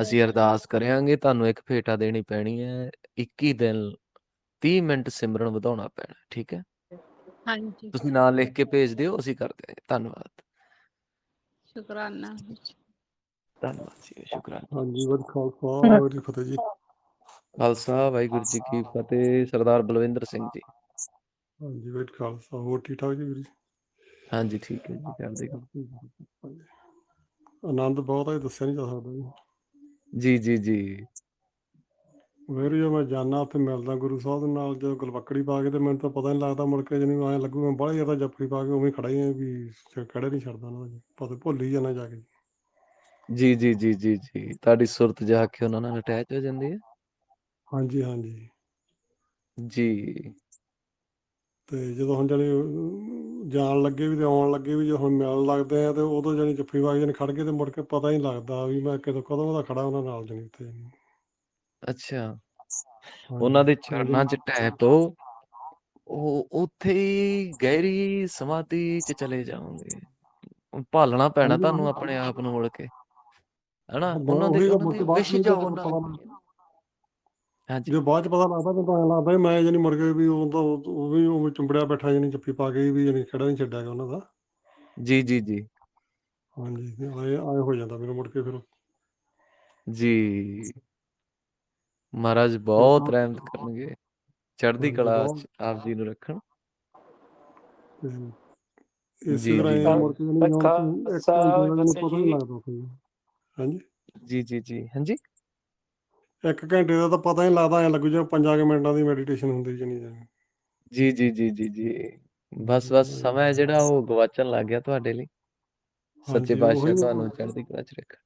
ਅਸੀਂ। ਅਰਦਾਸ ਕਰਾਂਗੇ, ਤੁਹਾਨੂੰ ਇੱਕ ਭੇਟਾ ਦੇਣੀ ਪੈਣੀ ਹੈ, 21 ਦਿਨ 30 ਮਿੰਟ ਸਿਮਰਨ ਵਧਾਉਣਾ ਪੈਣਾ, ਠੀਕ ਹੈ। ਹਾਂਜੀ ਤੁਸੀਂ ਨਾਂ ਲਿਖ ਕੇ ਭੇਜ ਦਿਓ, ਅਸੀਂ ਕਰ ਦਿਆਂਗੇ। ਧੰਨਵਾਦ। ਸ਼ੁਕਰਾਨਾ ਜੀ। ਧੰਨਵਾਦ ਜੀ, ਸ਼ੁਕਰਾਨਾ। ਹਾਂਜੀ ਵਾਹਿਗੁਰੂ ਖਾਲਸਾ ਵਾਹਿਗੁਰੂ ਜੀ ਕੀ ਫਤਿਹ ਜੀ ਖਾਲਸਾ ਵਾਹਿਗੁਰੂ ਜੀ ਕੀ ਫਤਿਹ ਸਰਦਾਰ ਬਲਵਿੰਦਰ ਸਿੰਘ ਜੀ ਹਾਂਜੀ ਵਾਹਿਗੁਰੂ ਖਾਲਸਾ ਹੋਰ ਠੀਕ ਠਾਕ ਜੀ ਵੀਰ ਜੀ ਹਾਂਜੀ ਠੀਕ ਹੈ ਜੀ ਕਰਦੇ ਹਾਂਜੀ। ਆਨੰਦ ਬਹੁਤ ਹੈ ਦੱਸਿਆ ਨਹੀਂ ਜਾ ਸਕਦਾ ਜੀ ਜੀ ਜੀ ਜੀ ਵੀਰ ਜੀ ਮੈਂ ਜਾਣਾ ਉੱਥੇ ਮਿਲਦਾ ਗੁਰੂ ਸਾਹਿਬ ਦੇ ਨਾਲ ਜਦੋਂ ਗਲਵੱਕੜੀ ਪਾ ਕੇ ਤੇ ਮੈਨੂੰ ਤਾਂ ਪਤਾ ਨਹੀਂ ਲੱਗਦਾ ਮੁੜ ਕੇ ਜਿਹਨੂੰ ਐਂ ਲੱਗੂ ਮੈਂ ਬੜਾ ਜ਼ਿਆਦਾ ਜੱਫੀ ਪਾ ਕੇ ਉਵੇਂ ਖੜਾ ਹੀ ਆ ਵੀ ਖੜੇ ਨਹੀਂ ਛੱਡਦਾ ਉਹਨਾਂ ਦਾ ਜੀ ਪਤਾ ਭੁੱਲ ਹੀ ਜਾਣਾ ਜਾ ਕੇ। ਜੀ ਜੀ ਜੀ ਜੀ ਜੀ। ਤੁਹਾਡੀ ਸੁਰਤ ਜਾ ਕੇ ਉਹਨਾਂ ਨਾਲ ਅਟੈਚ ਹੋ ਜਾਂਦੀ ਹੈ? ਹਾਂਜੀ ਹਾਂਜੀ। ਜੀ। ਤੇ ਜਦੋਂ ਹੁਣ ਜਾਣੀ ਜਾਣ ਲੱਗੇ ਵੀ ਤੇ ਆਉਣ ਲੱਗੇ ਵੀ ਜਦੋਂ ਹੁਣ ਮਿਲਣ ਲੱਗਦੇ ਆ ਤੇ ਉਦੋਂ ਜਾਣੀ ਜੱਫੀ ਕੇ ਜਾਣੀ ਖੜ ਕੇ ਤੇ ਮੁੜ ਕੇ ਪਤਾ ਹੀ ਨਹੀਂ ਲੱਗਦਾ ਵੀ ਮੈਂ ਕਦੋਂ ਕਦੋਂ ਦਾ ਖੜਾ ਉਹਨਾਂ ਨਾਲ ਜਾਣੀ ਉੱਥੇ। ਅੱਛਾ। ਉਹਨਾਂ ਦੇ ਚਰਨਾਂ 'ਚ ਢਹਿ ਪੋ ਉਹ ਉੱਥੇ ਹੀ ਗਹਿਰੀ ਸਮਾਧੀ 'ਚ ਚਲੇ ਜਾਓਗੇ। ਭਾਲਣਾ ਪੈਣਾ ਤੁਹਾਨੂੰ ਆਪਣੇ ਆਪ ਨੂੰ ਮੁੜ ਕੇ। ਹਨਾ? ਬਸ ਉਹਨਾਂ ਦੇ ਉਹਨਾਂ ਵਿਸ਼ ਪਤਾ ਉਹਨਾਂ ਹਾਂਜੀ। ਜੇ ਬਾਅਦ ਚ ਪਤਾ ਲੱਗਦਾ ਮੈਨੂੰ ਤਾਂ ਐਂ ਲੱਗਦਾ ਵੀ ਮੈਂ ਜਾਨੀ ਮੁੜ ਕੇ ਵੀ ਉਹ ਤਾਂ ਉਹ ਵੀ ਉਹ ਚੁੰਬੜਿਆ ਬੈਠਾ ਜਾਨੀ ਜੱਫੀ ਪਾ ਕੇ ਵੀ ਜਾਨੀ ਖੜਾ ਨਹੀਂ ਛੱਡਿਆ ਉਹਨਾਂ ਦਾ। ਜੀ ਜੀ ਜੀ। ਹਾਂਜੀ ਆਏ ਆਏ ਹੋ ਜਾਂਦਾ ਮੈਨੂੰ ਮੁੜ ਕੇ ਫਿਰ। ਜੀ। ਮਹਾਰਾਜ ਬਹੁਤ ਰਹਿਮਤ ਕਰਨਗੇ। ਚੜ੍ਹਦੀ ਕਲਾ 'ਚ ਆਪ ਜੀ ਨੂੰ ਰੱਖਣ। ਇਸੇ ਜੀ, ਤਰ੍ਹਾਂ ਜੀ, ਇਹ ਜੀ। ਮੁੜ ਕੇ ਨਹੀਂ ਜੀ। ਲੱਗਦਾ ਕੋਈ। ਹਾਂਜੀ? ਜੀ ਜੀ ਜੀ। ਹਾਂਜੀ? ਇੱਕ ਘੰਟੇ ਦਾ ਤਾਂ ਪਤਾ ਨਹੀਂ ਲੱਗਦਾ ਐ ਲੱਗੂ ਜਿਵੇਂ ਪੰਜਾਂ ਕੁ ਮਿੰਟਾਂ ਦੀ ਮੈਡੀਟੇਸ਼ਨ ਹੁੰਦੀ ਜਾਨੀ ਜਾਨੀ ਜੀ ਜੀ ਜੀ ਜੀ ਜੀ। ਬਸ ਬਸ ਸਮਾਂ ਹੈ ਜਿਹੜਾ ਉਹ ਗਵਾਚਣ ਲੱਗ ਗਿਆ ਤੁਹਾਡੇ ਲਈ। ਸੱਚੇ ਹਾਂਜੀ ਪਾਤਸ਼ਾਹ ਤੁਹਾਨੂੰ ਚੜ੍ਹਦੀ ਕਲਾ 'ਚ ਰੱਖਣ।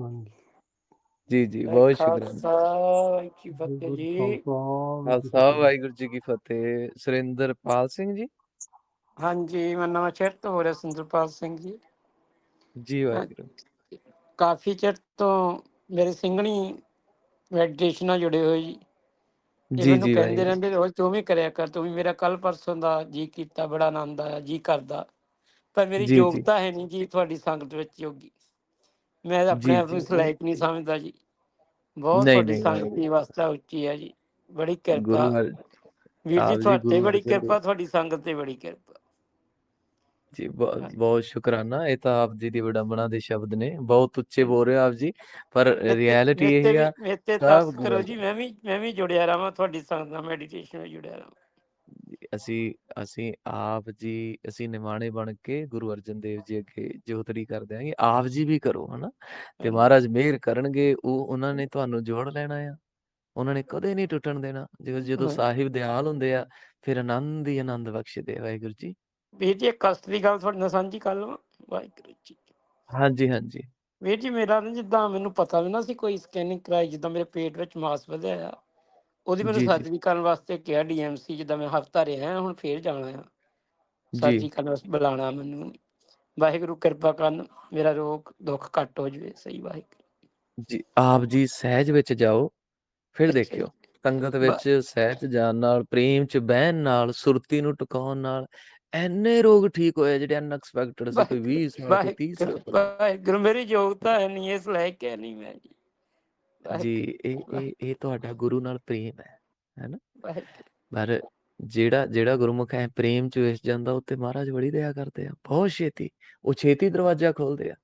ਹਾਂਜੀ। ਜੀ ਜੀ ਬਹੁਤ ਸ਼ੁਕਰਾਨਾ ਖਾਲਸਾ ਜੀ ਕੀ ਫਤਿਹ ਵਾਹਿਗੁਰੂ ਜੀ। ਜੀ ਕੀ ਖਾਲਸਾ ਫਤਿਹ। ਵਾਹਿਗੁਰੂ ਜੀ ਕੀ ਫਤਿਹ। ਸੁਰਿੰਦਰਪਾਲ ਸਿੰਘ ਜੀ। ਹਾਂਜੀ ਮੈਂ ਨਵਾਂ ਸ਼ਹਿਰ ਤੋਂ ਹੋ ਰਿਹਾ ਸੁੰਦਰਪਾਲ ਸਿੰਘ ਜੀ। ਜੀ ਵਾਹਿਗੁਰੂ। ਕਾਫੀ ਚਿਰ ਤੋਂ ਮੇਰੇ ਸਿੰਘਣੀ ਮੈਡੀਟੇਸ਼ਨ ਨਾਲ ਜੁੜੇ ਹੋਏ ਜੀ। ਇਹ ਜੀ ਮੈਨੂੰ ਜੀ ਕਹਿੰਦੇ ਵਾਹਿਗੁਰੂ। ਰਹਿੰਦੇ ਰੋਜ਼ ਤੂੰ ਵੀ ਕਰਿਆ ਕਰ ਤੂੰ ਵੀ ਮੇਰਾ ਕੱਲ ਪਰਸੋਂ ਦਾ ਜੀ ਕੀਤਾ ਬੜਾ ਆਨੰਦ ਆਇਆ ਜੀ ਕਰਦਾ। ਪਰ ਮੇਰੀ ਜੀ, ਜੀ। ਯੋਗਤਾ ਹੈ ਨਹੀਂ ਜੀ ਤੁਹਾਡੀ ਸੰਗਤ ਵਿੱਚ ਯੋਗੀ। ਮੈਂ ਆਪਣੇ ਜੀ, ਆਪ ਨੂੰ ਜੀ। ਲਾਇਕ ਨਹੀਂ ਸਮਝਦਾ ਜੀ। ਬਹੁਤ ਨਹੀਂ, ਤੁਹਾਡੀ ਨਹੀਂ, ਸੰਗਤ ਅਵਸਥਾ ਉੱਚੀ ਹੈ ਜੀ। ਬੜੀ ਕਿਰਪਾ। ਗੁਰੂ ਹਰ ਵੀਰ ਜੀ ਆਪ ਜੀ ਤੁਹਾਡੇ ਗੁਰੂ ਬੜੀ ਅਰਜਨ ਦੇਵ ਕਿਰਪਾ ਤੁਹਾਡੀ ਸੰਗਤ ਤੇ ਬੜੀ ਕਿਰਪਾ। ਜੀ ਬਹੁਤ ਹਾਂਜੀ। ਬਹੁਤ ਸ਼ੁਕਰਾਨਾ। ਇਹ ਤਾਂ ਆਪ ਜੀ ਦੀ ਵਿਡੰਬਨਾ ਦੇ ਸ਼ਬਦ ਨੇ। ਬਹੁਤ ਉੱਚੇ ਬੋਲ ਰਹੇ ਹੋ ਆਪ ਜੀ। ਪਰ ਮੇਤੇ ਰਿਐਲਿਟੀ ਮੇਤੇ ਇਹ ਵੀ ਆ ਮੇਤੇ ਸਭ ਤਰਸ ਗੁਰੂ ਕਰੋ ਜੀ। ਮੈਂ ਵੀ ਮੈਂ ਵੀ ਜੁੜਿਆ ਰਵਾਂ ਤੁਹਾਡੀ ਸੰਗਤ ਨਾਲ ਮੈਡੀਟੇਸ਼ਨ ਵਿੱਚ ਜੁੜਿਆ ਜੀ, ਅਸੀਂ ਅਸੀਂ ਆਪ ਜੀ ਅਸੀਂ ਨਿਮਾਣੇ ਬਣ ਕੇ ਗੁਰੂ ਅਰਜਨ ਦੇਵ ਜੀ ਅੱਗੇ ਜੋਤੜੀ ਕਰ ਦਿਆਂਗੇ ਆਪ ਜੀ ਵੀ ਕਰੋ ਹਨਾ? ਤੇ। ਮਹਾਰਾਜ ਮਿਹਰ ਕਰਨਗੇ ਉਹ ਉਹਨਾਂ ਨੇ ਤੁਹਾਨੂੰ ਜੋੜ ਲੈਣਾ ਆ। ਉਹਨਾਂ ਨੇ ਕਦੇ ਨਹੀਂ ਟੁੱਟਣ ਦੇਣਾ। ਜਦੋਂ ਜਦੋਂ। ਸਾਹਿਬ ਦਿਆਲ ਹੁੰਦੇ ਆ ਫਿਰ ਆਨੰਦ ਹੀ ਆਨੰਦ ਬਖਸ਼ਦੇ ਵਾਹਿਗੁਰੂ ਜੀ। ਵੀਰ ਜੀ ਇੱਕ ਕਸ਼ਟ ਦੀ ਗੱਲ ਤੁਹਾਡੇ ਨਾਲ ਸਾਂਝੀ ਕਰ ਲਵਾਂ? ਵਾਹਿਗੁਰੂ ਜੀ ਹਾਂਜੀ ਹਾਂਜੀ। ਵੀਰ ਜੀ ਮੇਰਾ ਨਾ ਜਿੱਦਾਂ ਮੈਨੂੰ ਪਤਾ ਵੀ ਨਾ ਸੀ ਕੋਈ ਸਕੈਨਿੰਗ ਕਰਾਈ ਜਿੱਦਾਂ ਮੇਰੇ ਪੇਟ ਵਿੱਚ ਮਾਸ ਵਧਿਆ ਆ। ਉਹਦੀ ਮੈਨੂੰ ਜੀ, ਜੀ। ਸਰਜਰੀ ਕਰਨ ਵਾਸਤੇ ਕਿਹਾ ਡੀਐਮਸੀ ਜਿੱਦਾਂ ਮੈਂ ਹਫਤਾ ਰਿਹਾ ਹੁਣ ਫੇਰ ਜਾਣਾ ਆ। ਜੀ। ਸਰਜਰੀ ਕਰਨ ਵਾਸਤੇ ਬੁਲਾਣਾ ਮੈਨੂੰ। ਵਾਹਿਗੁਰੂ ਕਿਰਪਾ ਕਰਨ ਮੇਰਾ ਰੋਗ ਦੁੱਖ ਘੱਟ ਹੋ ਜਵੇ ਸਹੀ ਵਾਹਿਗੁਰੂ। ਜੀ ਆਪ ਜੀ ਸਹਿਜ ਵਿੱਚ ਜਾਓ ਫਿਰ ਅੱਛਾ ਜੀ। ਦੇਖਿਓ ਸੰਗਤ ਵਿੱਚ ਸਹਿਜ ਜਾਣ ਨਾਲ ਪ੍ਰੇਮ ਚ ਬਹਿਣ ਨਾਲ ਸੁਰਤੀ ਨੂੰ ਟਿਕਾਉਣ ਨਾਲ ਐਨੇ ਰੋਗ ਠੀਕ ਹੋਏ ਜਿਹੜੇ ਅਨਐਕਸਪੈਕਟਡ ਸੀ ਕੋਈ 20 ਸਾਲ ਕੋਈ 30 ਸਾਲ ਪਹਿਲਾਂ ਵਾਹਿਗੁਰੂ ਮੇਰੀ ਯੋਗਤਾ ਹੈ ਨਹੀਂ ਇਸ ਲਾਇਕ ਹੈ ਨਹੀਂ ਮੈਂ ਜੀ। ਜੀ ਵਾਹਿਗੁਰੂ, ਇਹ ਇਹ ਇਹ ਤੁਹਾਡਾ ਗੁਰੂ ਨਾਲ ਪ੍ਰੇਮ ਹੈ ਹੈਨਾ? ਵਾਹਿਗੁਰੂ। ਪਰ ਜਿਹੜਾ ਜਿਹੜਾ ਗੁਰਮੁਖ ਹੈ ਪ੍ਰੇਮ ਚ ਵਿਸ ਜਾਂਦਾ ਉੱਤੇ ਮਹਾਰਾਜ ਬੜੀ ਦਇਆ ਕਰਦੇ ਆ ਬਹੁਤ ਛੇਤੀ। ਉਹ ਛੇਤੀ ਦਰਵਾਜ਼ਾ ਖੋਲਦੇ ਆ।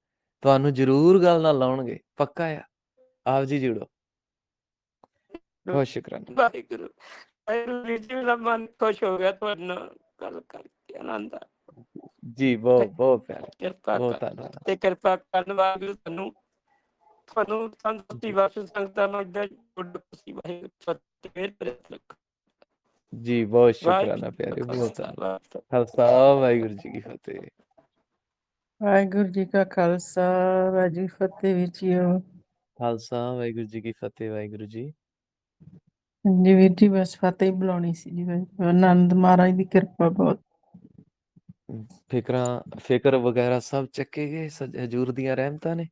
ਤੁਹਾਨੂੰ ਜ਼ਰੂਰ ਗੱਲ ਨਾਲ ਲਾਉਣਗੇ ਪੱਕਾ ਆ। ਆਪ ਜੀ ਜੁੜੋ। ਬਹੁਤ ਸ਼ੁਕਰਾਨਾ। ਵਾਹਿਗੁਰੂ। ਵਾਹਿਗੁਰੂ ਜੀ ਮੇਰਾ ਮਨ ਖੁਸ਼ ਹੋ ਗਿਆ ਤੁਹਾਡੇ ਨਾਲ ਗੱਲ ਕਰਕੇ ਆਨੰਦ ਆ ਜੀ ਬਹੁਤ ਬਹੁਤ ਪਿਆਰਾ। ਕਿਰਪਾ ਬਹੁਤ ਕਰ ਧੰਨਵਾਦ। ਤੇ ਕਿਰਪਾ ਕਰਨ ਵਾਹਿਗੁਰੂ ਤੁਹਾਨੂੰ ਤੁਹਾਨੂੰ ਸੰਤੁਸ਼ਟੀ ਬਖਸ਼ ਸੰਗਤਾਂ ਨੂੰ ਇਦਾਂ ਗੁੱਡ ਖੁਸ਼ੀ ਵਾਹਿਗੁਰੂ ਫਤਿਹ ਭਰੇ ਰੱਖੋ। ਜੀ ਬਹੁਤ ਸ਼ੁਕਰਾਨਾ ਪਿਆਰੇ ਬਹੁਤ ਖਾਲਸਾ, ਧੰਨਵਾਦ ਵਾਹਿਗੁਰੂ ਖਾਲਸਾ ਵਾਹਿਗੁਰੂ ਜੀ ਕੀ ਫਤਿਹ। ਵਾਹਿਗੁਰੂ ਜੀ ਕਾ ਖਾਲਸਾ ਵਾਹਿਗੁਰੂ ਜੀ ਕੀ ਫਤਿਹ ਵੀਰ ਜੀਓ ਖਾਲਸਾ ਵਾਹਿਗੁਰੂ ਜੀ ਕੀ ਫਤਿਹ ਵਾਹਿਗੁਰੂ ਜੀ। ਜੀ ਵੀਰ ਜੀ ਬਸ ਫਤਿਹ ਹੀ ਬੁਲਾਉਣੀ ਸੀ ਜੀ। ਆਨੰਦ ਮਹਾਰਾਜ ਦੀ ਕਿਰਪਾ ਬਹੁਤ। ਫਿਕਰਾਂ ਫਿਕਰ ਵਗੈਰਾ ਸਭ ਚੱਕੇ ਗਏ ਸਜ- ਹਜ਼ੂਰ ਦੀਆਂ ਰਹਿਮਤਾਂ ਨੇ।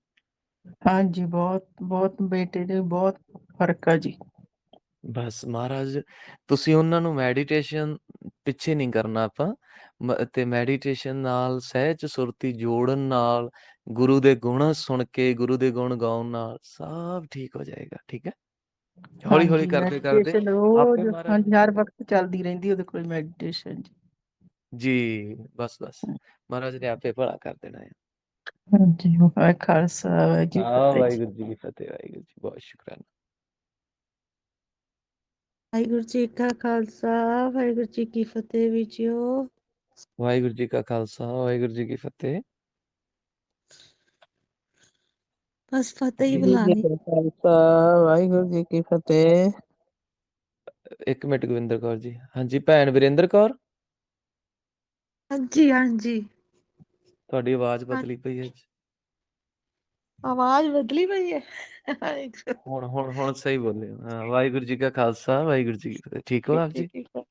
ਹਾਂਜੀ ਬਹੁਤ ਬਹੁਤ ਬੇਟੇ ਦੇ ਬਹੁਤ ਫ਼ਰਕ ਆ ਜੀ। ਬਸ ਮਹਾਰਾਜ ਤੁਸੀਂ ਉਹਨਾਂ ਨੂੰ ਮੈਡੀਟੇਸ਼ਨ ਪਿੱਛੇ ਨਹੀਂ ਕਰਨਾ ਆਪਾਂ। ਮ- ਤੇ ਮੈਡੀਟੇਸ਼ਨ ਨਾਲ ਸਹਿਜ ਸੁਰਤੀ ਜੋੜਨ ਨਾਲ ਗੁਰੂ ਦੇ ਗੁਣ ਸੁਣ ਕੇ ਗੁਰੂ ਦੇ ਗੁਣ ਗਾਉਣ ਨਾਲ ਸਭ ਠੀਕ ਹੋ ਜਾਏਗਾ ਠੀਕ ਹੈ? ਹੌਲੀ ਹੌਲੀ ਕਰਦੇ ਕਰਦੇ। meditation ਰੋਜ਼ ਆਪੇ ਮਹਾਰਾਜ ਹਾਂਜੀ ਹਰ ਵਕਤ ਚੱਲਦੀ ਰਹਿੰਦੀ ਉਹਦੇ ਕੋਲ ਮੈਡੀਟੇਸ਼ਨ ਜੀ। ਜੀ ਬਸ ਬਸ ਮਹਾਰਾਜ ਨੇ ਆਪੇ ਭਲਾ ਕਰ ਦੇਣਾ ਹੈ। ਹਾਂਜੀ ਵਾਹਿ ਖਾਲਸਾ ਵਾਹਿਗੁਰੂ ਜੀ ਕੀ ਫਤਿਹ ਜੀ। ਵਾਹਿਗੁਰੂ ਜੀ ਕੀ ਫਤਿਹ ਵਾਹਿਗੁਰੂ ਜੀ ਬਹੁਤ ਸ਼ੁਕਰਾਨਾ ਵਾਹਿਗੁਰੂ ਜੀ ਕਾ ਖਾਲਸਾ ਵਾਹਿਗੁਰੂ ਜੀ ਕੀ ਫਤਿਹ ਵਿਚਿਓ ਵਾਹਿਗੁਰੂ ਜੀ ਕਾ ਖਾਲਸਾ ਵਾਹਿਗੁਰੂ ਜੀ ਕੀ ਫਤਿਹ ਬਸ ਫਤਿਹ ਹੀ ਵਾਹਿਗੁਰੂ ਬੁਲਾਣੀ ਜੀ ਕਾ ਖਾਲਸਾ ਵਾਹਿਗੁਰੂ ਜੀ ਕੀ ਫਤਿਹ ਇੱਕ ਮਿੰਟ ਗੋਬਿੰਦਰ ਕੌਰ ਜੀ ਹਾਂਜੀ ਭੈਣ ਵੀਰੇਂਦਰ ਕੌਰ ਹਾਂਜੀ ਹਾਂਜੀ ਤੁਹਾਡੀ ਆਵਾਜ਼। ਬਦਲੀ ਪਈ ਹੈ। ਆਵਾਜ਼ ਬਦਲੀ ਪਈ ਹੈ। ਹੁਣ ਹੁਣ ਹੁਣ ਸਹੀ ਬੋਲੇ। ਹੋ। ਹਾਂ ਵਾਹਿਗੁਰੂ ਜੀ ਕਾ ਖਾਲਸਾ ਵਾਹਿਗੁਰੂ ਜੀ ਕੀ ਫਤਿਹ। ਠੀਕ ਹੋ ਆਪ ਜੀ? ਹੈ, ਠੀਕ ਹੈ।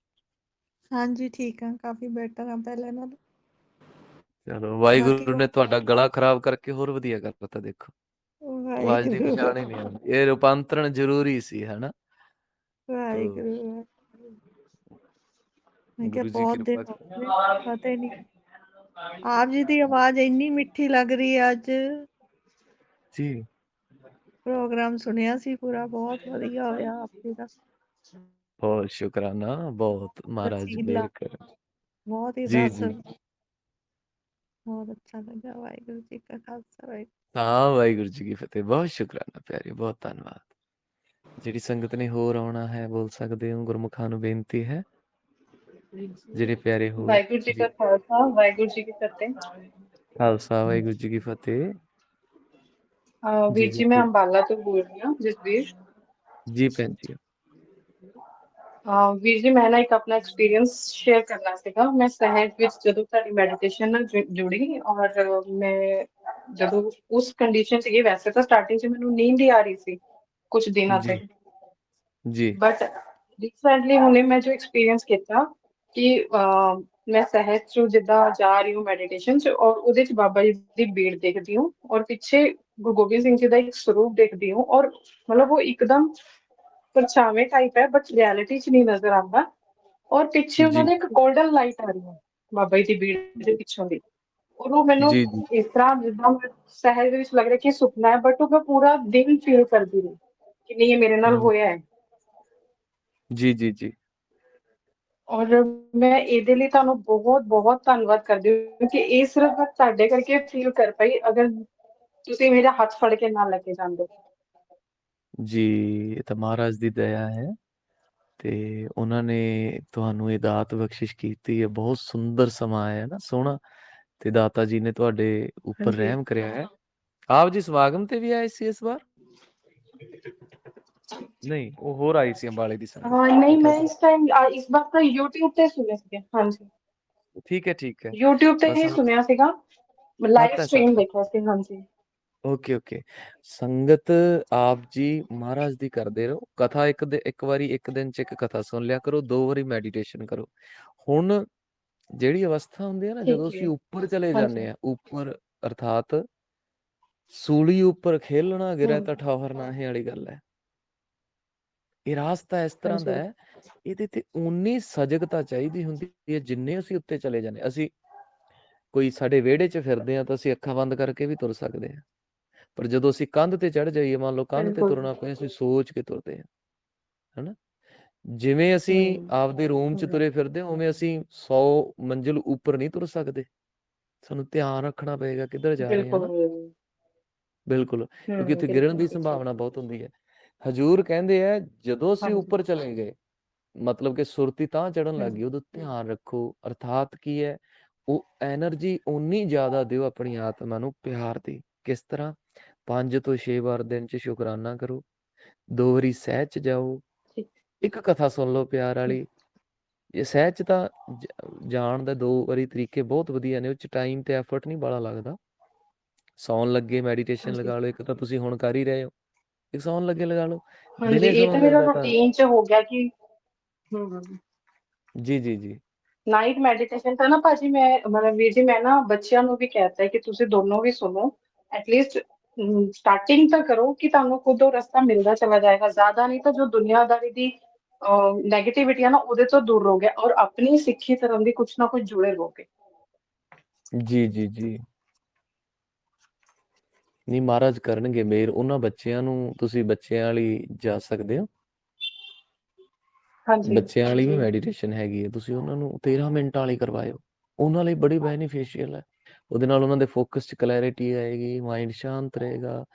ਹਾਂਜੀ ਠੀਕ ਆ ਕਾਫੀ ਬੈਟਰ ਆ ਪਹਿਲਾਂ ਨਾਲੋਂ। ਚਲੋ ਵਾਹਿਗੁਰੂ ਨੇ ਤੁਹਾਡਾ ਗਲਾ ਖਰਾਬ ਕਰਕੇ ਹੋਰ ਵਧੀਆ ਕਰ ਦਿੱਤਾ ਦੇਖੋ। ਆਵਾਜ਼ ਦੀ ਵਾਹਿਗੁਰੂ। ਪਛਾਣ ਹੀ ਨਹੀਂ ਆਉਂਦੀ। ਇਹ ਰੂਪਾਂਤਰਣ ਜ਼ਰੂਰੀ ਸੀ ਹਨਾ? ਵਾਹਿਗੁਰੂ। ਮੈਂ ਕਿਹਾ ਗੁਰੂ ਜੀ ਬਹੁਤ ਦਿਨ ਕਿਰਪਾ ਹੋ ਗਏ ਪਤਾ ਹੀ ਨਹੀਂ। ਆਪ ਜੀ ਦੀ ਆਵਾਜ਼ ਇੰਨੀ ਮਿੱਠੀ ਲੱਗ ਰਹੀ ਹੈ ਅੱਜ। ਜੀ। ਪ੍ਰੋਗਰਾਮ ਸੁਣਿਆ ਸੀ ਪੂਰਾ ਬਹੁਤ ਵਧੀਆ ਹੋਇਆ ਆਪ ਜੀ ਦਾ। ਬਹੁਤ ਸ਼ੁਕਰਾਨਾ ਬਹੁਤ ਮਹਾਰਾਜ ਵਸੀਲਾ ਕਰਨ ਬਹੁਤ ਹੀ ਜੀ ਰਸ। ਜੀ। ਬਹੁਤ ਅੱਛਾ ਲੱਗਾ ਵਾਹਿਗੁਰੂ ਜੀ ਕਾ ਖਾਲਸਾ ਵਾਹਿਗੁਰੂ ਹਾਂ ਵਾਹਿਗੁਰੂ ਜੀ ਕੀ ਫਤਿਹ। ਬਹੁਤ ਸ਼ੁਕਰਾਨਾ ਪਿਆਰੇ ਬਹੁਤ ਧੰਨਵਾਦ। ਜਿਹੜੀ ਸੰਗਤ ਨੇ ਹੋਰ ਆਉਣਾ ਹੈ ਬੋਲ ਸਕਦੇ ਹੋ ਗੁਰਮੁਖਾਂ ਨੂੰ ਬੇਨਤੀ ਹੈ। ਜਿਹੜੇ ਪਿਆਰੇ ਹੋ ਵਾਹਿਗੁਰੂ ਜੀ ਕਾ ਖਾਲਸਾ ਵਾਹਿਗੁਰੂ ਜੀ ਕੀ ਫਤਿਹ ਖਾਲਸਾ ਵਾਹਿਗੁਰੂ ਜੀ ਕੀ ਫਤਿਹ ਅਹ ਜੀ ਵੀਰ ਜੀ ਮੈਂ ਜੀ ਅੰਬਾਲਾ ਤੋਂ ਬੋਲ ਰਹੀ ਹਾਂ ਜਸਵੀਰ ਜੀ ਭੈਣ ਜੀ ਅਹ ਵੀਰ ਜੀ ਮੈਂ ਨਾ ਇੱਕ ਆਪਣਾ ਐਕਸਪੀਰੀਅੰਸ ਸ਼ੇਅਰ ਕਰਨਾ ਸੀਗਾ ਮੈਂ ਸਹਿਜ ਵਿੱਚ ਜਦੋਂ ਤੁਹਾਡੀ ਮੈਡੀਟੇਸ਼ਨ ਨਾਲ ਜੁ- ਜੁੜੀ ਔਰ ਮੈਂ ਜਦੋਂ ਉਸ ਕੰਡੀਸ਼ਨ ਸੀਗੀ ਵੈਸੇ ਤਾਂ ਸਟਾਰਟਿੰਗ 'ਚ ਮੈਨੂੰ ਨੀਂਦ ਹੀ ਆ ਰਹੀ ਸੀ ਕੁਝ ਦਿਨਾਂ ਜੀ ਤੱਕ ਜੀ ਬਟ ਰੀਸੈਂਟਲੀ ਹੁਣੇ ਮੈਂ ਜੋ ਐਕਸਪੀਰੀਅੰਸ ਕੀਤਾ ਕਿ ਮੈਂ ਸਹਿਜ ਚ ਜਿੱਦਾਂ ਜਾ ਰਹੀ ਹੂੰ ਮੈਡੀਟੇਸ਼ਨ ਚ ਔਰ ਉਹਦੇ ਚ ਬਾਬਾ ਜੀ ਦੀ ਭੀੜ ਦੇਖਦੀ ਹੂੰ ਔਰ ਪਿੱਛੇ ਗੁਰੂ ਗੋਬਿੰਦ ਸਿੰਘ ਜੀ ਦਾ ਇੱਕ ਸਰੂਪ ਦੇਖਦੀ ਹੂੰ ਔਰ ਮਤਲਬ ਉਹ ਇੱਕਦਮ ਪਰਛਾਵੇਂ ਟਾਈਪ ਹੈ ਬਟ ਰਿਐਲਿਟੀ ਚ ਨਹੀਂ ਨਜ਼ਰ ਆਉਂਦਾ ਔਰ ਪਿੱਛੇ ਉਹਨਾਂ ਦੇ ਇੱਕ 골ਡਨ ਲਾਈਟ ਆ ਰਹੀ ਹੈ ਬਾਬਾ ਜੀ ਦੀ ਭੀੜ ਦੇ ਪਿੱਛੋਂ ਦੀ ਔਰ ਉਹ ਮੈਨੂੰ ਇਸ ਤਰ੍ਹਾਂ ਜਿੱਦਾਂ ਸਹਿਜ ਦੇ ਵਿੱਚ ਲੱਗ ਰਿਹਾ ਕਿ ਸੁਪਨਾ ਹੈ ਬਟ ਉਹ ਮੈਂ ਪੂਰਾ ਦਿਨ ਫੀਲ ਕਰਦੀ ਰਹੀ ਕਿ ਨਹੀਂ ਇਹ ਮੇਰੇ ਨਾਲ ਹੋਇਆ ਹੈ। ਜੀ ਜੀ ਜੀ। ਔਰ ਮੈਂ ਇਹਦੇ ਲਈ ਤੁਹਾਨੂੰ ਬਹੁਤ ਬਹੁਤ ਧੰਨਵਾਦ ਕਰਦੀ ਹਾਂ ਕਿ ਇਹ ਸਿਰਫ ਮੈਂ ਤੁਹਾਡੇ ਕਰਕੇ ਫੀਲ ਕਰ ਪਾਈ ਅਗਰ ਤੁਸੀਂ ਮੇਰਾ ਹੱਥ ਫੜ ਕੇ ਨਾਲ ਲੈ ਕੇ ਜਾਂਦੇ। ਜੀ ਇਹ ਤਾਂ ਮਹਾਰਾਜ ਦੀ ਦਇਆ ਹੈ ਤੇ ਉਹਨਾਂ ਨੇ ਤੁਹਾਨੂੰ ਇਹ ਦਾਤ ਬਖਸ਼ਿਸ਼ ਕੀਤੀ ਹੈ ਬਹੁਤ ਸੁੰਦਰ ਸਮਾਂ ਹੈ ਨਾ ਸੋਹਣਾ ਤੇ ਦਾਤਾ ਜੀ ਨੇ ਤੁਹਾਡੇ ਉੱਪਰ ਰਹਿਮ ਕਰਿਆ ਹੈ। ਆਪ ਜੀ ਸਮਾਗਮ ਤੇ ਵੀ ਆਏ ਸੀ ਇਸ ਵਾਰ? ਨਹੀਂ ਉਹ ਹੋਰ ਆਈ ਸੀ ਅੰਬਾਲੇ ਦੀ ਸੰਗਤ ਹਾਂ ਨਹੀਂ ਮੈਂ ਇਸ ਟਾਈਮ ਇਸ ਵਾਰ ਤਾਂ YouTube ਤੇ ਸੁਣਿਆ ਸੀ ਹਾਂਜੀ। ਠੀਕ ਹੈ ਠੀਕ ਹੈ। YouTube ਤੇ ਹੀ ਸੁਣਿਆ ਸੀਗਾ ਲਾਈਵ ਸਟ੍ਰੀਮ ਦੇਖਿਆ ਸੀ ਹਾਂਜੀ। Okay okay. ਸੰਗਤ ਆਪ ਜੀ ਮਹਾਰਾਜ ਦੀ ਕਰਦੇ ਰਹੋ। ਕਥਾ ਇੱਕ ਦੇ ਇੱਕ ਵਾਰੀ ਇੱਕ ਦਿਨ ਚ ਇੱਕ ਕਥਾ ਸੁਣ ਲਿਆ ਕਰੋ ਦੋ ਵਾਰੀ ਮੈਡੀਟੇਸ਼ਨ ਕਰੋ। ਹੁਣ ਜਿਹੜੀ ਅਵਸਥਾ ਹੁੰਦੀ ਹੈ ਨਾ ਜਦੋਂ ਅਸੀਂ ਉੱਪਰ ਚਲੇ ਜਾਂਦੇ ਆ ਉੱਪਰ ਅਰਥਾਤ ਸੂਲੀ ਉੱਪਰ ਖੇਲਣਾ ਗਿਰੇ ਤਾਂ ਠੌਹਰ ਨਾ ਹੈ ਵਾਲੀ ਗੱਲ ਹੈ। ਇਹ ਰਾਸਤਾ ਇਸ ਤਰ੍ਹਾਂ ਦਾ ਹੈ ਇਹਦੇ ਤੇ ਉਨੀ ਸਜਗਤਾ ਚਾਹੀਦੀ ਹੁੰਦੀ ਹੈ ਜਿੰਨੇ ਅਸੀਂ ਉੱਤੇ ਚਲੇ ਜਾਂਦੇ ਅਸੀਂ ਕੋਈ ਸਾਡੇ ਵਿਹੜੇ 'ਚ ਫਿਰਦੇ ਆ ਤਾਂ ਅਸੀਂ ਅੱਖਾਂ ਬੰਦ ਕਰਕੇ ਵੀ ਤੁਰ ਸਕਦੇ ਹਾਂ। ਪਰ ਜਦੋਂ ਅਸੀਂ ਕੰਧ ਤੇ ਚੜ ਜਾਈਏ ਮੰਨ ਲਓ ਕੰਧ ਤੇ ਤੁਰਨਾ ਪਏ ਅਸੀਂ ਸੋਚ ਕੇ ਤੁਰਦੇ ਹਾਂ ਹਨਾ? ਜਿਵੇਂ ਅਸੀਂ ਆਪਦੇ ਰੂਮ 'ਚ ਤੁਰੇ ਫਿਰਦੇ ਹਾਂ, ਉਵੇਂ ਅਸੀਂ 100 ਮੰਜ਼ਿਲ ਉੱਪਰ ਨਹੀਂ ਤੁਰ ਸਕਦੇ। ਸਾਨੂੰ ਧਿਆਨ ਰੱਖਣਾ ਪਏਗਾ ਕਿੱਧਰ ਜਾ ਰਹੇ ਹਾਂ ਬਿਲਕੁਲ। ਕਿਉਂਕਿ ਉੱਥੇ ਗਿਰਨ ਦੀ ਸੰਭਾਵਨਾ ਬਹੁਤ ਹੁੰਦੀ ਹੈ। ਹਜੂਰ ਕਹਿੰਦੇ ਆ ਜਦੋਂ ਅਸੀਂ ਉੱਪਰ ਚਲੇ ਗਏ ਮਤਲਬ ਕਿ ਸੁਰਤੀ ਤਾਂ ਚੜਨ ਗਈ ਉਦੋਂ ਧਿਆਨ ਰੱਖੋ ਅਰਥਾਤ ਕੀ ਹੈ? ਉਹ એનર્ਜੀ ਓਨੀ ਜ਼ਿਆਦਾ ਦਿਓ ਆਪਣੀ ਆਤਮਾ ਨੂੰ ਪਿਆਰ ਦੀ ਕਿਸ ਤਰ੍ਹਾਂ? ਪੰਜ ਤੋਂ ਛੇ ਵਾਰ ਦਿਨ ਚ ਸ਼ੁਕਰਾਨਾ ਕਰੋ ਦੋ ਵਾਰੀ ਸਹਿਜ ਚ ਜਾਓ ਇੱਕ ਕਥਾ ਸੁਣ ਲਓ ਪਿਆਰ ਵਾਲੀ ਇਹ ਸਹਿਜ ਚ ਤਾਂ ਜਾਣ ਦਾ ਦੋ ਵਾਰੀ ਤਰੀਕੇ ਬਹੁਤ ਵਧੀਆ ਨੇ ਉਹ ਚ ਟਾਈਮ ਤੇ ਐਫਰਟ ਨਹੀਂ ਬੜਾ ਲੱਗਦਾ। ਸੌਣ ਲੱਗੇ ਮੈਡੀਟੇਸ਼ਨ ਲਗਾ ਲਓ ਇੱਕ ਤਾਂ ਤੁਸੀਂ ਹੁਣ ਕਰ ਹੀ ਰਹੇ ਹੋ। ਇੱਕ ਸੌਣ ਲੱਗੇ ਲਗਾ ਲਓ। ਹਾਂਜੀ ਦਿਨੇ ਇਹ ਤਾਂ ਮੇਰਾ ਲੱਗਦਾ ਤਾਂ ਰੂਟੀਨ ਚ ਹੋ ਗਿਆ ਕਿ ਹੂੰ ਹੂੰ। ਜੀ ਜੀ ਜੀ। ਨਾਈਟ ਮੈਡੀਟੇਸ਼ਨ ਤਾਂ ਨਾ ਭਾਜੀ ਮੈਂ ਮਤਲਬ ਵੀਰ ਜੀ ਮੈਂ ਨਾ ਬੱਚਿਆਂ ਨੂੰ ਵੀ ਕਹਿਤਾ ਹੈ ਕਿ ਤੁਸੀਂ ਦੋਨੋਂ ਵੀ ਸੁਣੋ। ਐਟਲੀਸਟ ਸਟਾਰਟਿੰਗ ਤਾਂ ਕਰੋ ਕਿ ਤੁਹਾਨੂੰ ਖੁਦ ਉਹ ਰਸਤਾ ਮਿਲਦਾ ਚਲਾ ਜਾਏਗਾ। ਜ਼ਿਆਦਾ ਨਹੀਂ ਤਾਂ ਜੋ ਦੁਨੀਆਦਾਰੀ ਦੀ ਨੈਗੇਟਿਵਿਟੀ ਆ ਨਾ ਉਹਦੇ ਤੋਂ ਦੂਰ ਰਹੋਗੇ ਔਰ ਆਪਣੀ ਸਿੱਖੀ ਧਰਮ ਦੀ ਕੁਛ ਨਾ ਕੁਛ ਜੁੜੇ ਰਹੋਗੇ। ਜੀ ਜੀ ਜੀ। ਨਹੀਂ ਮਹਾਰਾਜ ਕਰਨਗੇ ਮੇਰ ਉਹਨਾਂ ਬੱਚਿਆਂ ਨੂੰ ਤੁਸੀਂ ਬੱਚਿਆਂ ਵਾਲੀ ਜਾ ਸਕਦੇ ਹੋ। ਹਾਂਜੀ। ਬੱਚਿਆਂ ਵਾਲੀ ਵੀ ਮੈਡੀਟੇਸ਼ਨ ਹੈਗੀ ਹੈ ਤੁਸੀਂ ਉਹਨਾਂ ਨੂੰ 13 ਮਿੰਟਾਂ ਵਾਲੀ ਕਰਵਾਇਓ। ਉਹਨਾਂ ਲਈ ਬੜੀ ਬੈਨੀਫੀਸ਼ੀਅਲ ਹੈ। ਉਹਦੇ ਨਾਲ ਉਹਨਾਂ ਦੇ ਫੋਕਸ 'ਚ ਕਲੈਰਿਟੀ ਆਏਗੀ ਮਾਈਂਡ ਸ਼ਾਂਤ ਰਹੇਗਾ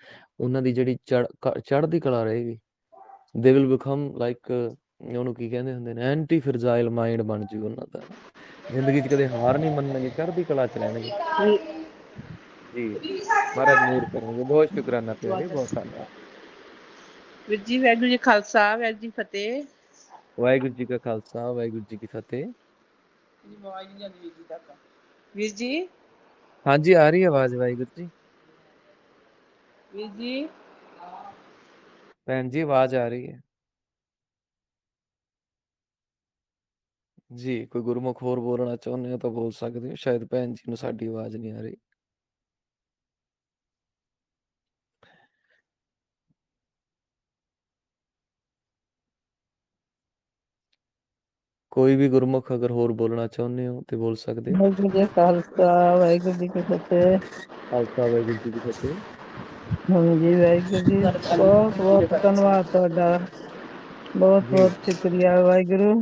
ਉਹਨਾਂ ਦੀ ਜਿਹੜੀ ਚੜ ਚੜ੍ਹਦੀ ਕਲਾ ਰਹੇਗੀ। ਦੇ ਵਿਲ ਬਿਕਮ ਲਾਈਕ ਉਹਨੂੰ ਕੀ ਕਹਿੰਦੇ ਹੁੰਦੇ ਨੇ ਐਂਟੀ ਫਿਰਜ਼ਾਈਲ ਮਾਈਂਡ ਬਣ ਜੂ ਉਹਨਾਂ ਦਾ। ਜ਼ਿੰਦਗੀ 'ਚ ਕਦੇ ਹਾਰ ਨਹੀਂ ਮੰਨਣਗੇ ਚੜ੍ਹਦੀ ਕਲਾ 'ਚ ਰਹਿਣਗੇ। ਜੀ ਮਹਾਰਾਜ ਮੇਰ ਕਰਨਗੇ ਬਹੁਤ ਸ਼ੁਕਰਾਨਾ ਪਿਆਰੇ ਬਹੁਤ ਧੰਨਵਾਦ ਵੀਰ ਜੀ ਵਾਹਿਗੁਰੂ ਜੀ ਖਾਲਸਾ ਵਾਹਿਗੁਰੂ ਜੀ ਫਤਿਹ ਵਾਹਿਗੁਰੂ ਜੀ ਕਾ ਖਾਲਸਾ ਵਾਹਿਗੁਰੂ ਜੀ ਕੀ ਫਤਿਹ ਵੀਰ ਜੀ ਹਾਂਜੀ ਆ ਰਹੀ ਹੈ ਆਵਾਜ਼ ਵਾਹਿਗੁਰੂ ਜੀ ਵੀਰ ਜੀ ਭੈਣ ਜੀ ਆਵਾਜ਼ ਆ ਰਹੀ ਹੈ ਜੀ ਕੋਈ ਗੁਰਮੁਖ ਹੋਰ ਬੋਲਣਾ ਚਾਹੁੰਦੇ ਹੋ ਤਾਂ ਬੋਲ ਸਕਦੇ ਹੋ ਸ਼ਾਇਦ ਭੈਣ ਜੀ ਨੂੰ ਸਾਡੀ ਆਵਾਜ਼ ਨਹੀਂ ਆ ਰਹੀ ਕੋਈ ਵੀ ਗੁਰਮੁਖ ਅਗਰ ਹੋਰ ਬੋਲਣਾ ਚਾਹੁੰਦੇ ਹੋ ਤੇ ਬੋਲ ਸਕਦੇ ਹੋ। ਵਾਹਿਗੁਰੂ ਜੀ ਕਾ ਖਾਲਸਾ ਵਾਹਿਗੁਰੂ ਜੀ ਕੀ ਫਤਿਹ। ਖਾਲਸਾ ਵਾਹਿਗੁਰੂ ਜੀ ਕੀ ਫਤਿਹ। ਹਾਂਜੀ ਵਾਹਿਗੁਰੂ ਜੀ ਬਹੁਤ ਬਹੁਤ ਧੰਨਵਾਦ ਤੁਹਾਡਾ। ਬਹੁਤ ਜੀ ਬਹੁਤ ਸ਼ੁਕਰੀਆ ਵਾਹਿਗੁਰੂ।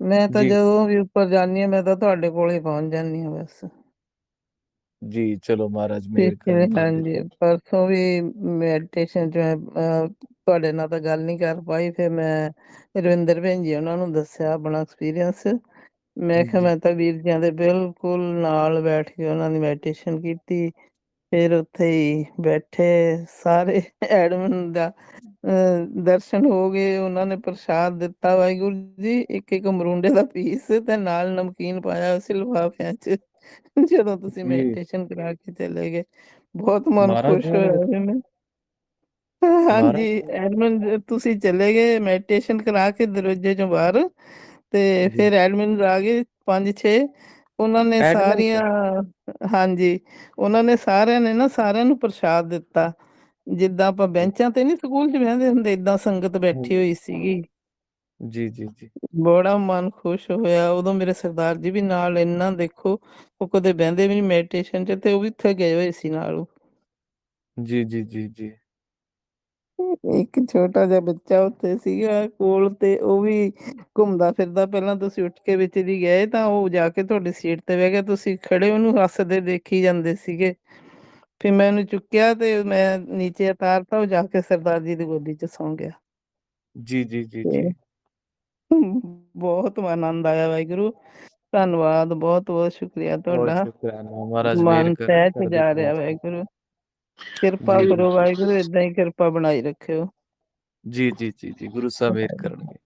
ਮੈਂ ਤਾਂ ਜੀ। ਜਦੋਂ ਵੀ ਉੱਪਰ ਜਾਂਦੀ ਹਾਂ ਮੈਂ ਤਾਂ ਤੁਹਾਡੇ ਕੋਲ ਹੀ ਪਹੁੰਚ ਜਾਂਦੀ ਹਾਂ ਬਸ। ਜੀ ਚਲੋ ਮਹਾਰਾਜ ਮਿਹਰ ਪਿਛਲੇ ਕਰਨ ਤੁਹਾਡੇ। ਹਾਂਜੀ। ਪਰਸੋਂ ਵੀ ਮੈਡੀਟੇਸ਼ਨ ਮੈਂ ਅਹ, ਤੁਹਾਡੇ ਨਾਲ ਤਾਂ ਗੱਲ ਨਹੀਂ ਕਰ ਪਾਈ ਫਿਰ ਮੈਂ ਰਵਿੰਦਰ ਭੈਣ ਜੀ ਉਹਨਾਂ ਨੂੰ ਦੱਸਿਆ ਆਪਣਾ ਐਕਸਪੀਰੀਅੰਸ ਮੈਂ ਕਿਹਾ ਮੈਂ ਤਾਂ ਵੀਰ ਜੀਆਂ ਦੇ ਬਿਲਕੁਲ ਨਾਲ ਬੈਠ ਕੇ ਉਹਨਾਂ ਦੀ ਮੈਡੀਟੇਸ਼ਨ ਕੀਤੀ ਫਿਰ ਉੱਥੇ ਹੀ ਬੈਠੇ ਸਾਰੇ ਐਡਮਨ ਦਾ ਦਰਸ਼ਨ ਹੋ ਗਏ ਉਹਨਾਂ ਨੇ ਪ੍ਰਸ਼ਾਦ ਦਿੱਤਾ ਵਾਹਿਗੁਰੂ ਜੀ ਇੱਕ ਇੱਕ ਮਰੂੰਡੇ ਦਾ ਪੀਸ ਤੇ ਨਾਲ ਨਮਕੀਨ ਪਾਇਆ ਸੀ ਲਿਫਾਫਿਆਂ 'ਚ ਜਦੋਂ ਤੁਸੀਂ ਮੈਡੀਟੇਸ਼ਨ ਕਰਾ ਕੇ ਚਲੇ ਗਏ। ਬਹੁਤ ਮਨ ਖੁਸ਼ ਹੋਇਆ ਜੀ ਮੈਂ। ਮਹਾਰਾਜ ਹਾਂਜੀ ਐਡਮਨ ਤੁਸੀਂ ਚਲੇ ਗਏ ਮੈਡੀਟੇਸ਼ਨ ਕਰਾ ਕੇ ਦਰਵਾਜ਼ੇ ਚੋਂ ਬਾਹਰ ਤੇ ਜੀ। ਫਿਰ ਐਡਮਿਨ ਆ ਗਏ 5-6 ਉਹਨਾਂ ਨੇ ਸਾਰੀਆਂ ਹਾਂਜੀ ਉਹਨਾਂ ਨੇ ਸਾਰਿਆਂ ਨੇ ਨਾ ਸਾਰਿਆਂ ਨੂੰ ਪ੍ਰਸ਼ਾਦ ਦਿੱਤਾ। ਜਿੱਦਾਂ ਆਪਾਂ ਬੈਂਚਾਂ ਤੇ ਨਹੀਂ ਸਕੂਲ 'ਚ ਬਹਿੰਦੇ ਹੁੰਦੇ ਇਦਾਂ ਸੰਗਤ ਬੈਠੀ ਹੋਈ ਸੀਗੀ। ਜੀ ਜੀ ਜੀ। ਬੜਾ ਮਨ ਖੁਸ਼ ਹੋਇਆ। ਉਦੋਂ ਮੇਰੇ ਸਰਦਾਰ ਜੀ ਵੀ ਨਾਲ ਇੰਨਾ ਦੇਖੋ ਉਹ ਕਦੇ ਬਹਿੰਦੇ ਵੀ ਨਹੀਂ ਮੈਡੀਟੇਸ਼ਨ 'ਚ ਤੇ ਉਹ ਵੀ ਉੱਥੇ ਗਏ ਹੋਏ ਸੀ ਨਾਲ। ਉਹ। ਜੀ ਜੀ ਜੀ ਜੀ। ਇੱਕ ਛੋਟਾ ਜਿਹਾ ਬੱਚਾ ਉੱਥੇ ਸੀਗਾ ਕੋਲ ਤੇ ਉਹ ਵੀ ਘੁੰਮਦਾ ਫਿਰਦਾ। ਪਹਿਲਾਂ ਤੁਸੀਂ ਉੱਠ ਕੇ ਵਿੱਚ ਦੀ ਗਏ ਤਾਂ ਉਹ ਜਾ ਕੇ ਤੁਹਾਡੀ ਸੀਟ ਤੇ ਬਹਿ ਗਿਆ। ਤੁਸੀਂ ਖੜੇ ਉਹਨੂੰ ਹੱਸਦੇ ਦੇਖੀ ਜਾਂਦੇ ਸੀਗੇ। ਫਿਰ ਮੈਂ ਉਹਨੂੰ ਚੁੱਕਿਆ ਤੇ ਮੈਂ ਨੀਚੇ ਉਤਾਰਤਾ ਉਹ ਜਾ ਕੇ ਸਰਦਾਰ ਜੀ ਦੀ ਗੋਦੀ 'ਚ ਸੌਂ ਗਿਆ। ਜੀ ਜੀ ਜੀ ਜੀ। ਬਹੁਤ ਆਨੰਦ ਆਇਆ ਵਾਹਿਗੁਰੂ। ਧੰਨਵਾਦ ਬਹੁਤ ਬਹੁਤ ਸ਼ੁਕਰੀਆ ਬਹੁਤ ਤੁਹਾਡਾ ਸ਼ੁਕਰਾਨਾ ਮਹਾਰਾਜ ਮਿਹਰ ਮਨ ਕਰਨ ਸਹਿਜ ਜਾ ਰਿਹਾ। ਵਾਹਿਗੁਰੂ। ਕਿਰਪਾ ਕਰੋ ਵਾਹਿਗੁਰੂ ਇਦਾਂ ਹੀ ਕਿਰਪਾ ਬਣਾਈ ਰੱਖਿਓ। ਜੀ ਜੀ ਜੀ ਜੀ ਗੁਰੂ ਸਾਹਿਬ ਮਿਹਰ ਕਰਨਗੇ।